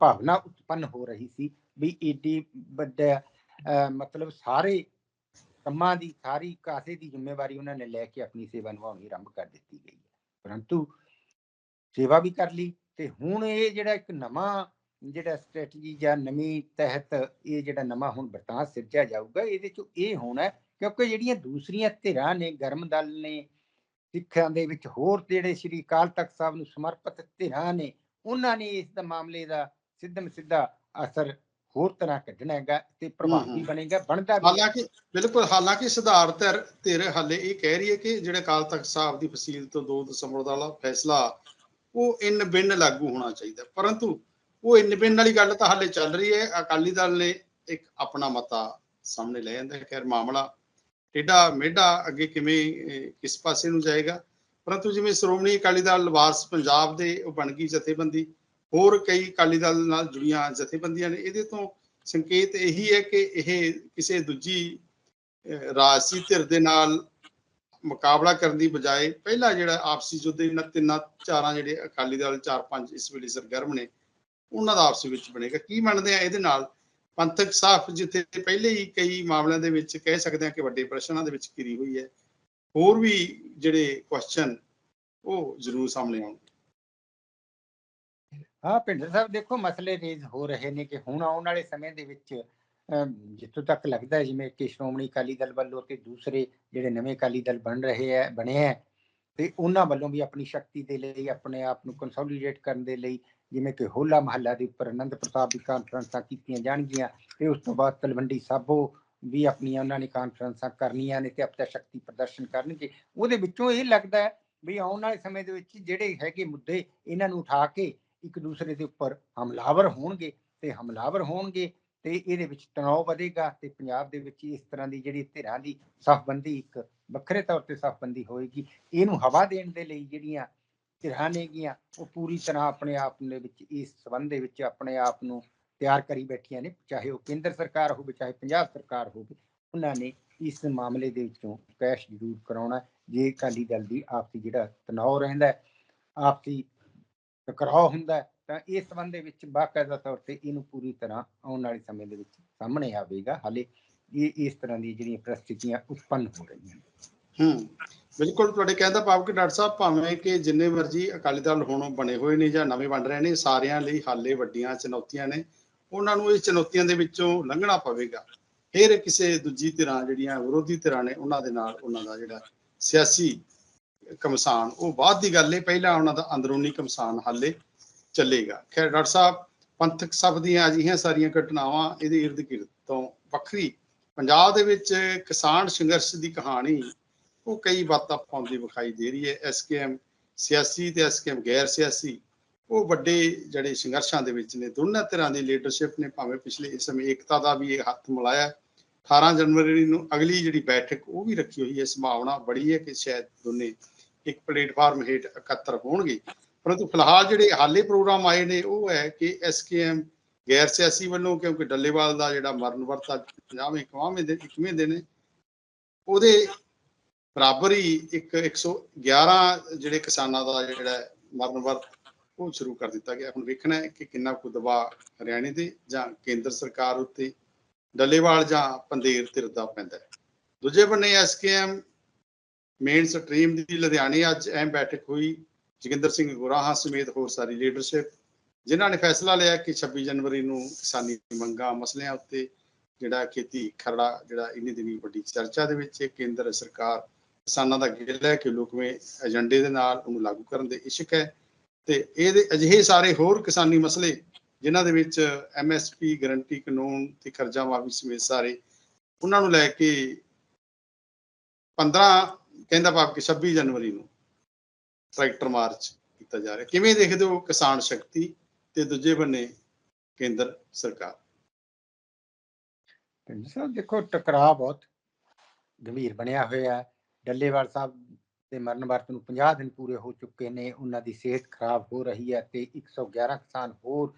ਭਾਵਨਾ ਉਤਪੰਨ ਹੋ ਰਹੀ ਸੀ ਵੀ ਏਡੀ ਵੱਡਾ ਮਤਲਬ ਸਾਰੇ ਕੰਮਾਂ ਦੀ, ਸਾਰੀ ਕਾਸੇ ਦੀ ਜ਼ਿੰਮੇਵਾਰੀ ਉਹਨਾਂ ਨੇ ਲੈ ਕੇ ਆਪਣੀ ਸੇਵਾ ਨਿਭਾਉਣੀ ਆਰੰਭ ਕਰ ਦਿੱਤੀ ਗਈ ਹੈ। ਪਰੰਤੂ ਸੇਵਾ ਵੀ ਕਰ ਲਈ ਤੇ ਹੁਣ ਇਹ ਜਿਹੜਾ ਇੱਕ ਨਵਾਂ ਜਿਹੜਾ ਸਟ੍ਰੈਟਜੀ ਜਾਂ ਨਵੀਂ ਤਹਿਤ ਇਹ ਜਿਹੜਾ ਨਵਾਂ ਹੁਣ ਵਰਤਾਂਤ ਸਿਰਜਿਆ ਜਾਊਗਾ, ਇਹਦੇ ਚ ਇਹ ਹੋਣਾ ਕਿਉਂਕਿ ਜਿਹੜੀਆਂ ਦੂਸਰੀਆਂ ਧਿਰਾਂ ਨੇ, ਗਰਮ ਦਲ ਨੇ ਸਿੱਖਾਂ ਦੇ ਵਿੱਚ ਹੋਰ ਜਿਹੜੇ ਸ਼੍ਰੀ ਅਕਾਲ ਤਖਤ ਸਾਹਿਬ ਨੂੰ ਸਮਰਪਿਤ ਧਿਰਾਂ ਨੇ ਉਹਨਾਂ ਨੇ ਇਸ ਦਾ ਮਾਮਲੇ ਦਾ ਸਿੱਧਮ ਸਿੱਧਾ ਅਸਰ ਹੋਰ ਤਰ੍ਹਾਂ ਕੱਢਣਾ ਹੈਗਾ ਤੇ ਪ੍ਰਭਾਵੀ। ਬਣੇਗਾ ਬਣਦਾ ਵੀ।
ਹਾਲਾਂਕਿ ਬਿਲਕੁਲ ਹਾਲਾਂਕਿ ਸੁਧਾਰ ਧਿਰ ਹਾਲੇ ਇਹ ਕਹਿ ਰਹੀ ਹੈ ਕਿ ਜਿਹੜੇ ਅਕਾਲ ਤਖਤ ਸਾਹਿਬ ਦੀ ਫਸੀਲ ਤੋਂ 2 ਦਸੰਬਰ ਦਾ ਵਾਲਾ ਫੈਸਲਾ ਉਹ ਇਨ ਬਿਨ ਲਾਗੂ ਹੋਣਾ ਚਾਹੀਦਾ ਪਰੰਤੂ ਉਹ ਇਨ ਬਿਨ ਵਾਲੀ ਗੱਲ ਤਾਂ ਹਾਲੇ ਚੱਲ ਰਹੀ ਹੈ ਅਕਾਲੀ ਦਲ ਨੇ ਇੱਕ ਆਪਣਾ ਮਤਾ ਸਾਹਮਣੇ ਲੈ ਜਾਂਦਾ ਹੈ ਖੈਰ ਮਾਮਲਾ ਟੇਢਾ ਮੇਢਾ ਅੱਗੇ ਕਿਵੇਂ ਕਿਸ ਪਾਸੇ ਨੂੰ ਜਾਏਗਾ? ਪਰੰਤੂ ਜਿਵੇਂ ਸ਼੍ਰੋਮਣੀ ਅਕਾਲੀ ਦਲ ਵਾਰਸ ਪੰਜਾਬ ਦੇ ਉਹ ਬਣ ਗਈ ਜਥੇਬੰਦੀ, ਹੋਰ ਕਈ ਅਕਾਲੀ ਦਲ ਨਾਲ ਜੁੜੀਆਂ ਜਥੇਬੰਦੀਆਂ ਨੇ, ਇਹਦੇ ਤੋਂ ਸੰਕੇਤ ਇਹੀ ਹੈ ਕਿ ਇਹ ਕਿਸੇ ਦੂਜੀ ਰਾਜਸੀ ਧਿਰ ਦੇ ਨਾਲ ਮੁਕਾਬਲਾ ਕਰਨ ਦੀ ਬਜਾਏ ਪਹਿਲਾ ਜਿਹੜਾ ਆਪਸੀ ਯੁੱਧ ਇਹਨਾਂ ਤਿੰਨਾਂ ਚਾਰਾਂ ਜਿਹੜੇ ਅਕਾਲੀ ਦਲ ਚਾਰ ਪੰਜ ਇਸ ਵੇਲੇ ਸਰਗਰਮ ਨੇ, ਉਹਨਾਂ ਦਾ ਆਪਸ ਵਿੱਚ ਬਣੇਗਾ। ਕੀ ਮੰਨਦੇ ਆ ਇਹਦੇ ਨਾਲ? ਪੰਥਕ ਸਾਫ਼ ਜਿੱਥੇ ਪਹਿਲੇ ਹੀ ਕਈ ਮਾਮਲਿਆਂ ਦੇ ਵਿੱਚ ਕਹਿ ਸਕਦੇ ਆ ਕਿ ਵੱਡੇ ਪ੍ਰਸ਼ਨਾਂ ਦੇ ਵਿੱਚ ਘਿਰੀ ਹੋਈ ਹੈ। ਹੋਰ ਵੀ ਜਿਹੜੇ ਕੁਐਸਚਨ ਉਹ ਜ਼ਰੂਰ ਸਾਹਮਣੇ ਆਉਣਗੇ।
ਹਾਂ, ਭਿੰਡਰ ਸਾਹਿਬ, ਦੇਖੋ, ਮਸਲੇ ਰੇਜ਼ ਹੋ ਰਹੇ ਨੇ ਕਿ ਹੁਣ ਆਉਣ ਵਾਲੇ ਸਮੇਂ ਦੇ ਵਿੱਚ ਜਿੱਥੋਂ ਤੱਕ ਲੱਗਦਾ ਹੈ, ਜਿਵੇਂ ਕਿ ਸ਼੍ਰੋਮਣੀ ਅਕਾਲੀ ਦਲ ਵੱਲੋਂ ਤੇ ਦੂਸਰੇ ਜਿਹੜੇ ਨਵੇਂ ਅਕਾਲੀ ਦਲ ਬਣ ਰਹੇ ਹੈ, ਬਣੇ ਹੈ, ਤੇ ਉਹਨਾਂ ਵੱਲੋਂ ਵੀ ਆਪਣੀ ਸ਼ਕਤੀ ਦੇ ਲਈ, ਆਪਣੇ ਆਪ ਨੂੰ ਕੰਸੋਲੀਡੇਟ ਕਰਨ ਦੇ ਲਈ ਜਿਵੇਂ ਕਿ ਹੋਲਾ ਮਹੱਲਾ ਦੇ ਉੱਪਰ ਆਨੰਦ ਪ੍ਰਤਾਪ ਦੀ ਕਾਨਫਰੰਸਾਂ ਕੀਤੀਆਂ ਜਾਣਗੀਆਂ ਤੇ ਉਸ ਤੋਂ ਬਾਅਦ ਤਲਵੰਡੀ ਸਾਬੋ ਵੀ ਆਪਣੀਆਂ ਉਹਨਾਂ ਨੇ ਕਾਨਫਰੰਸਾਂ ਕਰਨੀਆਂ ਨੇ ਤੇ ਆਪਣਾ ਸ਼ਕਤੀ ਪ੍ਰਦਰਸ਼ਨ ਕਰਨਗੇ। ਉਹਦੇ ਵਿੱਚੋਂ ਇਹ ਲੱਗਦਾ ਹੈ ਵੀ ਆਉਣ ਵਾਲੇ ਸਮੇਂ ਦੇ ਵਿੱਚ ਜਿਹੜੇ ਹੈਗੇ ਮੁੱਦੇ ਇਹਨਾਂ ਨੂੰ ਉਠਾ ਕੇ ਇੱਕ ਦੂਸਰੇ ਦੇ ਉੱਪਰ ਹਮਲਾਵਰ ਹੋਣਗੇ ਤੇ ਹਮਲਾਵਰ ਹੋਣਗੇ ਤੇ ਇਹਦੇ ਵਿੱਚ ਤਣਾਅ ਵਧੇਗਾ ਤੇ ਪੰਜਾਬ ਦੇ ਵਿੱਚ ਇਸ ਤਰ੍ਹਾਂ ਦੀ ਜਿਹੜੀ ਧਿਰਾਂ ਦੀ ਸਫਬੰਦੀ ਇੱਕ ਵੱਖਰੇ ਤੌਰ ਤੇ ਸਫਬੰਦੀ ਹੋਏਗੀ। ਇਹਨੂੰ ਹਵਾ ਦੇਣ ਦੇ ਲਈ ਜਿਹੜੀਆਂ ਧਿਰਾਂ ਨੇਗੀਆਂ ਉਹ ਪੂਰੀ ਤਰ੍ਹਾਂ ਆਪਣੇ ਆਪ ਦੇ ਵਿੱਚ ਇਸ ਸਬੰਧ ਦੇ ਵਿੱਚ ਆਪਣੇ ਆਪ ਨੂੰ ਤਿਆਰ ਕਰੀ ਬੈਠੀਆਂ ਨੇ। ਚਾਹੇ ਉਹ ਕੇਂਦਰ ਸਰਕਾਰ ਹੋਵੇ ਚਾਹੇ ਪੰਜਾਬ ਸਰਕਾਰ ਹੋਵੇ ਉਹਨਾਂ ਨੇ ਇਸ ਮਾਮਲੇ ਦੇ ਵਿੱਚੋਂ ਕੈਸ਼ ਜ਼ਰੂਰ ਕਰਾਉਣਾ ਜੇ ਅਕਾਲੀ ਦਲ ਦੀ ਆਪਸੀ ਜਿਹੜਾ ਤਣਾਅ ਰਹਿੰਦਾ ਹੈ ਆਪਸੀ ਟਕਰਾਅ ਹੁੰਦਾ ਹੈ, ਤਾਂ ਇਸ ਸੰਬੰਧ ਦੇ ਵਿੱਚ ਬਾਕਾਇਦਾ ਤੌਰ ਤੇ ਇਹਨੂੰ ਪੂਰੀ ਤਰ੍ਹਾਂ ਆਉਣ ਵਾਲੇ ਸਮੇਂ ਦੇ ਵਿੱਚ ਸਾਹਮਣੇ ਆਵੇਗਾ। ਹਾਲੇ ਇਹ ਇਸ ਤਰ੍ਹਾਂ ਦੀ ਜਿਹੜੀਆਂ ਪ੍ਰਸਥਿਤੀਆਂ ਉਤਪੰਨ ਹੋ ਰਹੀਆਂ ਨੇ।
ਹੂੰ। ਬਿਲਕੁਲ, ਤੁਹਾਡੇ ਕਹਿਣ ਦਾ ਭਾਵ ਕਿ ਡਾਕਟਰ ਸਾਹਿਬ ਭਾਵੇਂ ਕਿ ਜਿੰਨੇ ਮਰਜ਼ੀ ਅਕਾਲੀ ਦਲ ਹੁਣ ਬਣੇ ਹੋਏ ਨੇ ਜਾਂ ਨਵੇਂ ਬਣ ਰਹੇ ਨੇ, ਸਾਰਿਆਂ ਲਈ ਹਾਲੇ ਵੱਡੀਆਂ ਚੁਣੌਤੀਆਂ ਨੇ, ਉਹਨਾਂ ਨੂੰ ਇਹ ਚੁਣੌਤੀਆਂ ਦੇ ਵਿੱਚੋਂ ਲੰਘਣਾ ਪਵੇਗਾ। ਫਿਰ ਕਿਸੇ ਦੂਜੀ ਧਿਰਾਂ ਜਿਹੜੀਆਂ ਵਿਰੋਧੀ ਧਿਰਾਂ ਨੇ, ਉਹਨਾਂ ਦੇ ਨਾਲ ਉਹਨਾਂ ਦਾ ਜਿਹੜਾ ਸਿਆਸੀ ਕਮਸਾਨ ਉਹ ਬਾਅਦ ਦੀ ਗੱਲ ਹੈ ਪਹਿਲਾਂ ਉਹਨਾਂ ਦਾ ਅੰਦਰੂਨੀ ਕਮਸਾਨ ਹਾਲੇ ਚੱਲੇਗਾ। ਖੈਰ, ਡਾਕਟਰ ਸਾਹਿਬ, ਪੰਥਕ ਸਭ ਦੀਆਂ ਅਜਿਹੀਆਂ ਸਾਰੀਆਂ ਘਟਨਾਵਾਂ, ਇਹਦੇ ਇਰਦ ਗਿਰਦ ਤੋਂ ਵੱਖਰੀ ਪੰਜਾਬ ਦੇ ਵਿੱਚ ਕਿਸਾਨ ਸੰਘਰਸ਼ ਦੀ ਕਹਾਣੀ ਉਹ ਕਈ ਬਾਤਾਂ ਪਾਉਂਦੀ ਵਿਖਾਈ ਦੇ ਰਹੀ ਹੈ। ਐਸਕੇਐਮ ਸਿਆਸੀ ਤੇ ਐਸਕੇਐਮ ਗੈਰ ਸਿਆਸੀ। ਉਹ ਵੱਡੇ ਜਿਹੜੇ ਸੰਘਰਸ਼ਾਂ ਦੇ ਵਿੱਚ ਨੇ, ਦੋਨਾਂ ਤਰ੍ਹਾਂ ਦੀ ਲੀਡਰਸ਼ਿਪ ਨੇ ਭਾਵੇਂ ਪਿਛਲੇ ਇਸ ਸਮੇਂ ਏਕਤਾ ਦਾ ਵੀ ਇਹ ਹੱਥ ਮਿਲਾਇਆ। 18 ਜਨਵਰੀ ਨੂੰ ਅਗਲੀ ਜਿਹੜੀ ਬੈਠਕ, ਉਹ ਵੀ ਰੱਖੀ ਹੋਈ ਹੈ। ਸੰਭਾਵਨਾ ਬੜੀ ਹੈ ਕਿ ਸ਼ਾਇਦ ਦੋਨੇ ਇੱਕ ਪਲੇਟਫਾਰਮ ਹੇਠ ਇਕੱਤਰ ਹੋਣਗੇ। ਪਰੰਤੂ ਫਿਲਹਾਲ ਜਿਹੜੇ ਹਾਲੇ ਪ੍ਰੋਗਰਾਮ ਆਏ ਨੇ, ਉਹ ਹੈ ਕਿ ਐਸਕੇਐਮ ਗੈਰ ਸਿਆਸੀ ਵੱਲੋਂ, ਕਿਉਂਕਿ ਡੱਲੇਵਾਲ ਦਾ ਜਿਹੜਾ ਮਰਨ ਵਰਤ ਅੱਜ 50ਵੇਂ 51ਵੇਂ ਦਿਨ 21ਵੇਂ ਦਿਨ ਹੈ, ਉਹਦੇ ਬਰਾਬਰ ਹੀ ਇੱਕ 111 ਜਿਹੜੇ ਕਿਸਾਨਾਂ ਦਾ ਜਿਹੜਾ ਮਰਨ ਵਰਤ, ਉਹ ਸ਼ੁਰੂ ਕਰ ਦਿੱਤਾ ਗਿਆ। ਹੁਣ ਵੇਖਣਾ ਹੈ ਕਿ ਕਿੰਨਾ ਕੁ ਦਬਾਅ ਹਰਿਆਣੇ ਦੇ ਜਾਂ ਕੇਂਦਰ ਸਰਕਾਰ ਉੱਤੇ ਡੱਲੇਵਾਲ ਜਾਂ ਪੰਦੇਰ ਧਿਰ ਦਾ ਪੈਂਦਾ ਹੈ। ਦੂਜੇ ਬੰਨੇ ਐਸਕੇਐਮ ਮੇਨ ਸਟਰੀਮ ਦੀ ਲੁਧਿਆਣੇ ਅੱਜ ਅਹਿਮ ਬੈਠਕ ਹੋਈ। ਜੋਗਿੰਦਰ ਸਿੰਘ ਗੁਰਾਹਾਂ ਸਮੇਤ ਹੋਰ ਸਾਰੀ ਲੀਡਰਸ਼ਿਪ, ਜਿਨ੍ਹਾਂ ਨੇ ਫੈਸਲਾ ਲਿਆ ਕਿ 26 ਜਨਵਰੀ ਨੂੰ ਕਿਸਾਨੀ ਮੰਗਾਂ ਮਸਲਿਆਂ ਉੱਤੇ ਜਿਹੜਾ ਖੇਤੀ ਖਰੜਾ, ਜਿਹੜਾ ਇੰਨੀ ਦਿਨੀ ਵੱਡੀ ਚਰਚਾ ਦੇ ਵਿੱਚ ਕੇਂਦਰ ਸਰਕਾਰ ਕਿਸਾਨਾਂ ਦਾ ਗਿੱਲ ਹੈ ਕਿ ਲੁਕਵੇਂ ਏਜੰਡੇ ਦੇ ਨਾਲ ਉਹਨੂੰ ਲਾਗੂ ਕਰਨ ਦੇ ਇਸ਼ਕ ਹੈ। ਤੇ ਇਹਦੇ ਅਜਿਹੇ ਸਾਰੇ ਹੋਰ ਕਿਸਾਨੀ ਮਸਲੇ ਜਿਨ੍ਹਾਂ ਦੇ ਵਿੱਚ ਐਮਐਸਪੀ ਗਰੰਟੀ ਕਾਨੂੰਨ ਤੇ ਕਰਜ਼ਾ ਮਾਫੀ ਸਮੇਤ ਸਾਰੇ ਉਹਨਾਂ ਨੂੰ ਲੈ ਕੇ 15 ਕਹਿੰਦਾ ਭਾਵ ਕਿ 26 ਜਨਵਰੀ ਨੂੰ ਟਰੈਕਟਰ ਮਾਰਚ ਕੀਤਾ ਜਾ ਰਿਹਾ। ਕਿਵੇਂ ਦੇਖਦੇ ਹੋ ਕਿਸਾਨ ਸ਼ਕਤੀ ਤੇ ਦੂਜੇ ਬੰਨੇ ਕੇਂਦਰ ਸਰਕਾਰ?
ਪਿੰਡ ਸਾਹਿਬ, ਦੇਖੋ ਟਕਰਾਅ ਬਹੁਤ ਗੰਭੀਰ ਬਣਿਆ ਹੋਇਆ ਹੈ। ਡੱਲੇਵਾਲ ਸਾਹਿਬ ਦੇ ਮਰਨ ਵਰਤ ਨੂੰ 50 ਦਿਨ ਪੂਰੇ ਹੋ ਚੁੱਕੇ ਨੇ ਉਹਨਾਂ ਦੀ ਸਿਹਤ ਖਰਾਬ ਹੋ ਰਹੀ ਹੈ ਤੇ 111 ਕਿਸਾਨ ਹੋਰ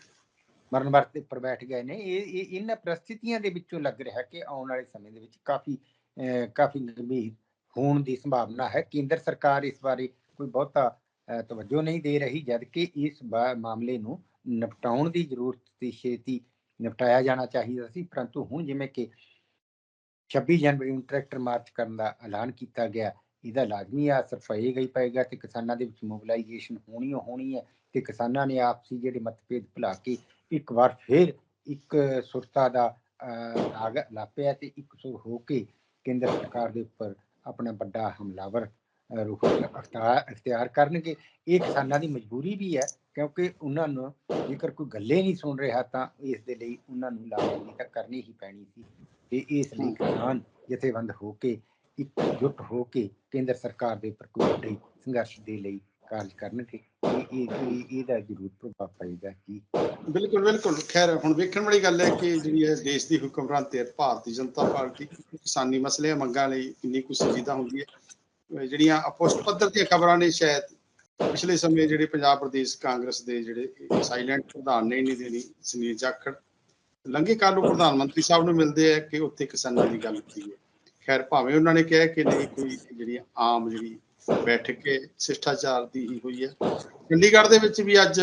ਮਰਨ ਵਰਤ ਦੇ ਉੱਪਰ ਬੈਠ ਗਏ ਨੇ। ਇਹ ਇਹਨਾਂ ਪ੍ਰਸਥਿਤੀਆਂ ਦੇ ਵਿੱਚੋਂ ਲੱਗ ਰਿਹਾ ਕਿ ਆਉਣ ਵਾਲੇ ਸਮੇਂ ਦੇ ਵਿੱਚ ਕਾਫੀ ਅਹ, ਕਾਫੀ ਗੰਭੀਰ ਹੋਣ ਦੀ ਸੰਭਾਵਨਾ ਹੈ। ਕੇਂਦਰ ਸਰਕਾਰ ਇਸ ਬਾਰੇ ਕੋਈ ਬਹੁਤਾ ਤਵੱਜੋ ਨਹੀਂ ਦੇ ਰਹੀ ਜਦ ਕਿ ਇਸ ਮਾਮਲੇ ਨੂੰ ਨਿਪਟਾਉਣ ਦੀ ਜ਼ਰੂਰਤ ਸੀ ਛੇਤੀ ਨਿਪਟਾਇਆ ਜਾਣਾ ਚਾਹੀਦਾ ਸੀ। ਪਰੰਤੂ ਹੁਣ ਜਿਵੇਂ ਕਿ 26 ਜਨਵਰੀ ਨੂੰ ਟਰੈਕਟਰ ਮਾਰਚ ਕਰਨ ਦਾ ਐਲਾਨ ਕੀਤਾ ਗਿਆ। ਇਹਦਾ ਲਾਜ਼ਮੀ ਅਸਰ ਪਏਗਾ ਹੀ ਪਏਗਾ ਤੇ ਕਿਸਾਨਾਂ ਦੇ ਵਿੱਚ ਮੋਬਿਲਾਈਜੇਸ਼ਨ ਹੋਣੀ ਓ ਹੋਣੀ ਹੈ ਤੇ ਕਿਸਾਨਾਂ ਨੇ ਆਪਸੀ ਜਿਹੜੇ ਮਤਭੇਦ ਭੁਲਾ ਕੇ ਇੱਕ ਵਾਰ ਫਿਰ ਇੱਕ ਸੁਰਤਾ ਦਾ ਅਹ, ਰਾਗ ਲਾਪਿਆ ਤੇ ਇੱਕ ਸੁਰ ਹੋ ਕੇ ਕੇਂਦਰ ਸਰਕਾਰ ਦੇ ਉੱਪਰ ਆਪਣਾ ਵੱਡਾ ਹਮਲਾਵਰ ਰੁਖ ਅਖਤਿਆਰ ਕਰਨਗੇ ਇਹ ਕਿਸਾਨਾਂ ਦੀ ਮਜਬੂਰੀ ਵੀ ਹੈ ਕਿਉਂਕਿ ਉਹਨਾਂ ਨੂੰ ਜੇਕਰ ਕੋਈ ਗੱਲੇ ਨਹੀਂ ਸੁਣ ਰਿਹਾ ਤਾਂ ਇਸ ਦੇ ਲਈ ਉਹਨਾਂ ਨੂੰ ਲਾਗੂ ਤਾਂ ਕਰਨੀ ਹੀ ਪੈਣੀ ਸੀ ਤੇ ਇਸ ਲਈ ਕਿਸਾਨ ਜਥੇਬੰਦ ਹੋ ਕੇ ਇਕਜੁੱਟ ਹੋ ਕੇ ਕੇਂਦਰ ਸਰਕਾਰ ਦੇ ਉੱਪਰ ਕੋਈ ਸੰਘਰਸ਼ ਦੇ ਲਈ ਕਾਰਜ ਕਰਨਗੇ ਇਹ ਇਹ ਇਹ- ਇਹਦਾ ਜ਼ਰੂਰ ਪ੍ਰਭਾਵ ਪਏਗਾ ਕਿ
ਬਿਲਕੁਲ ਬਿਲਕੁਲ। ਖੈਰ ਹੁਣ ਵੇਖਣ ਵਾਲੀ ਗੱਲ ਹੈ ਕਿ ਜਿਹੜੀ ਹੈ ਦੇਸ਼ ਦੀ ਹੁਕਮਰਾਨ ਤੇ ਭਾਰਤੀ ਜਨਤਾ ਪਾਰਟੀ ਕਿਸਾਨੀ ਮਸਲਿਆਂ ਮੰਗਾਂ ਲਈ ਕਿੰਨੀ ਕੁ ਸੰਜੀਦਾ ਹੁੰਦੀ ਹੈ। ਜਿਹੜੀਆਂ ਅਪੋਸਟ ਪੱਧਰ ਦੀਆਂ ਖਬਰਾਂ ਨੇ ਸ਼ਾਇਦ ਪਿਛਲੇ ਸਮੇਂ ਜਿਹੜੇ ਪੰਜਾਬ ਪ੍ਰਦੇਸ਼ ਕਾਂਗਰਸ ਦੇ ਜਿਹੜੇ ਸਾਇਲੈਂਟ ਪ੍ਰਧਾਨ ਨੇ ਨਹੀਂ ਦੇਣੀ ਸੁਨੀਲ ਜਾਖੜ, ਲੰਘੇ ਕੱਲ੍ਹ ਨੂੰ ਪ੍ਰਧਾਨ ਮੰਤਰੀ ਸਾਹਿਬ ਨੂੰ ਮਿਲਦੇ ਆ ਕਿ ਉੱਥੇ ਕਿਸਾਨਾਂ ਦੀ ਗੱਲ ਕੀਤੀ ਹੈ। ਖੈਰ, ਭਾਵੇਂ ਉਹਨਾਂ ਨੇ ਕਿਹਾ ਕਿ ਨਹੀਂ, ਕੋਈ ਜਿਹੜੀ ਆਮ ਜਿਹੜੀ ਬੈਠਕ ਹੈ, ਸਿਸ਼ਟਾਚਾਰ ਦੀ ਹੀ ਹੋਈ ਹੈ। ਚੰਡੀਗੜ੍ਹ ਦੇ ਵਿੱਚ ਵੀ ਅੱਜ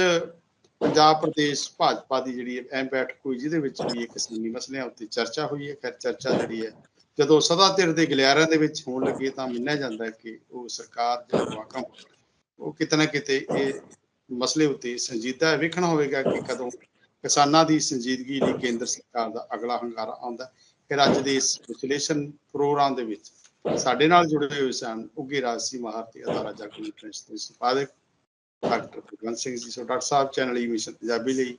ਪੰਜਾਬ ਪ੍ਰਦੇਸ਼ ਭਾਜਪਾ ਦੀ ਜਿਹੜੀ ਹੈ ਅਹਿਮ ਬੈਠਕ ਹੋਈ, ਜਿਹਦੇ ਵਿੱਚ ਵੀ ਇਹ ਕਿਸਾਨੀ ਮਸਲਿਆਂ ਉੱਤੇ ਚਰਚਾ ਹੋਈ ਹੈ। ਖੈਰ, ਚਰਚਾ ਜਿਹੜੀ ਹੈ ਜਦੋਂ ਸਦਾ ਧਿਰ ਦੇ ਗਲਿਆਰਿਆਂ ਦੇ ਵਿੱਚ ਹੋਣ ਲੱਗੇ ਤਾਂ ਮੰਨਿਆ ਜਾਂਦਾ ਹੈ ਕਿ ਉਹ ਸਰਕਾਰ ਜਾਂ ਵਾਕਮ ਉਹ ਕਿਤੇ ਨਾ ਕਿਤੇ ਇਹ ਮਸਲੇ ਉੱਤੇ ਸੰਜੀਦਾ ਵੇਖਣਾ ਹੋਵੇਗਾ ਕਿ ਕਦੋਂ ਕਿਸਾਨਾਂ ਦੀ ਸੰਜੀਦਗੀ ਲਈ ਕੇਂਦਰ ਸਰਕਾਰ ਦਾ ਅਗਲਾ ਹੰਗਾਰਾ ਆਉਂਦਾ ਫਿਰ ਅੱਜ ਦੇ ਇਸ ਵਿਸ਼ਲੇਸ਼ਣ ਪ੍ਰੋਗਰਾਮ ਦੇ ਵਿੱਚ ਸਾਡੇ ਨਾਲ ਜੁੜੇ ਹੋਏ ਸਨ ਉੱਗੇ ਰਾਜਸੀ ਮਹਾਰ ਤੇ ਅਦਾਰਾ ਜਾਗਰਣ ਪ੍ਰਿੰਸ ਦੇ ਸੰਪਾਦਕ doctor Bhagwant Singh ji. So doctor ਸਾਹਿਬ, ਚੈਨਲ ਈ ਮਿਸ਼ਨ ਪੰਜਾਬੀ ਲਈ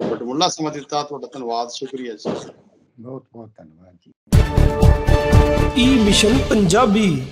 ਬਟਮੁੱਲਾ ਸਮਾਂ ਦਿੱਤਾ। ਤੁਹਾਡਾ ਧੰਨਵਾਦ। ਸ਼ੁਕਰੀਆ ਜੀ।
ਬਹੁਤ ਬਹੁਤ ਧੰਨਵਾਦ ਜੀ।
ਈ ਮਿਸ਼ਨ ਪੰਜਾਬੀ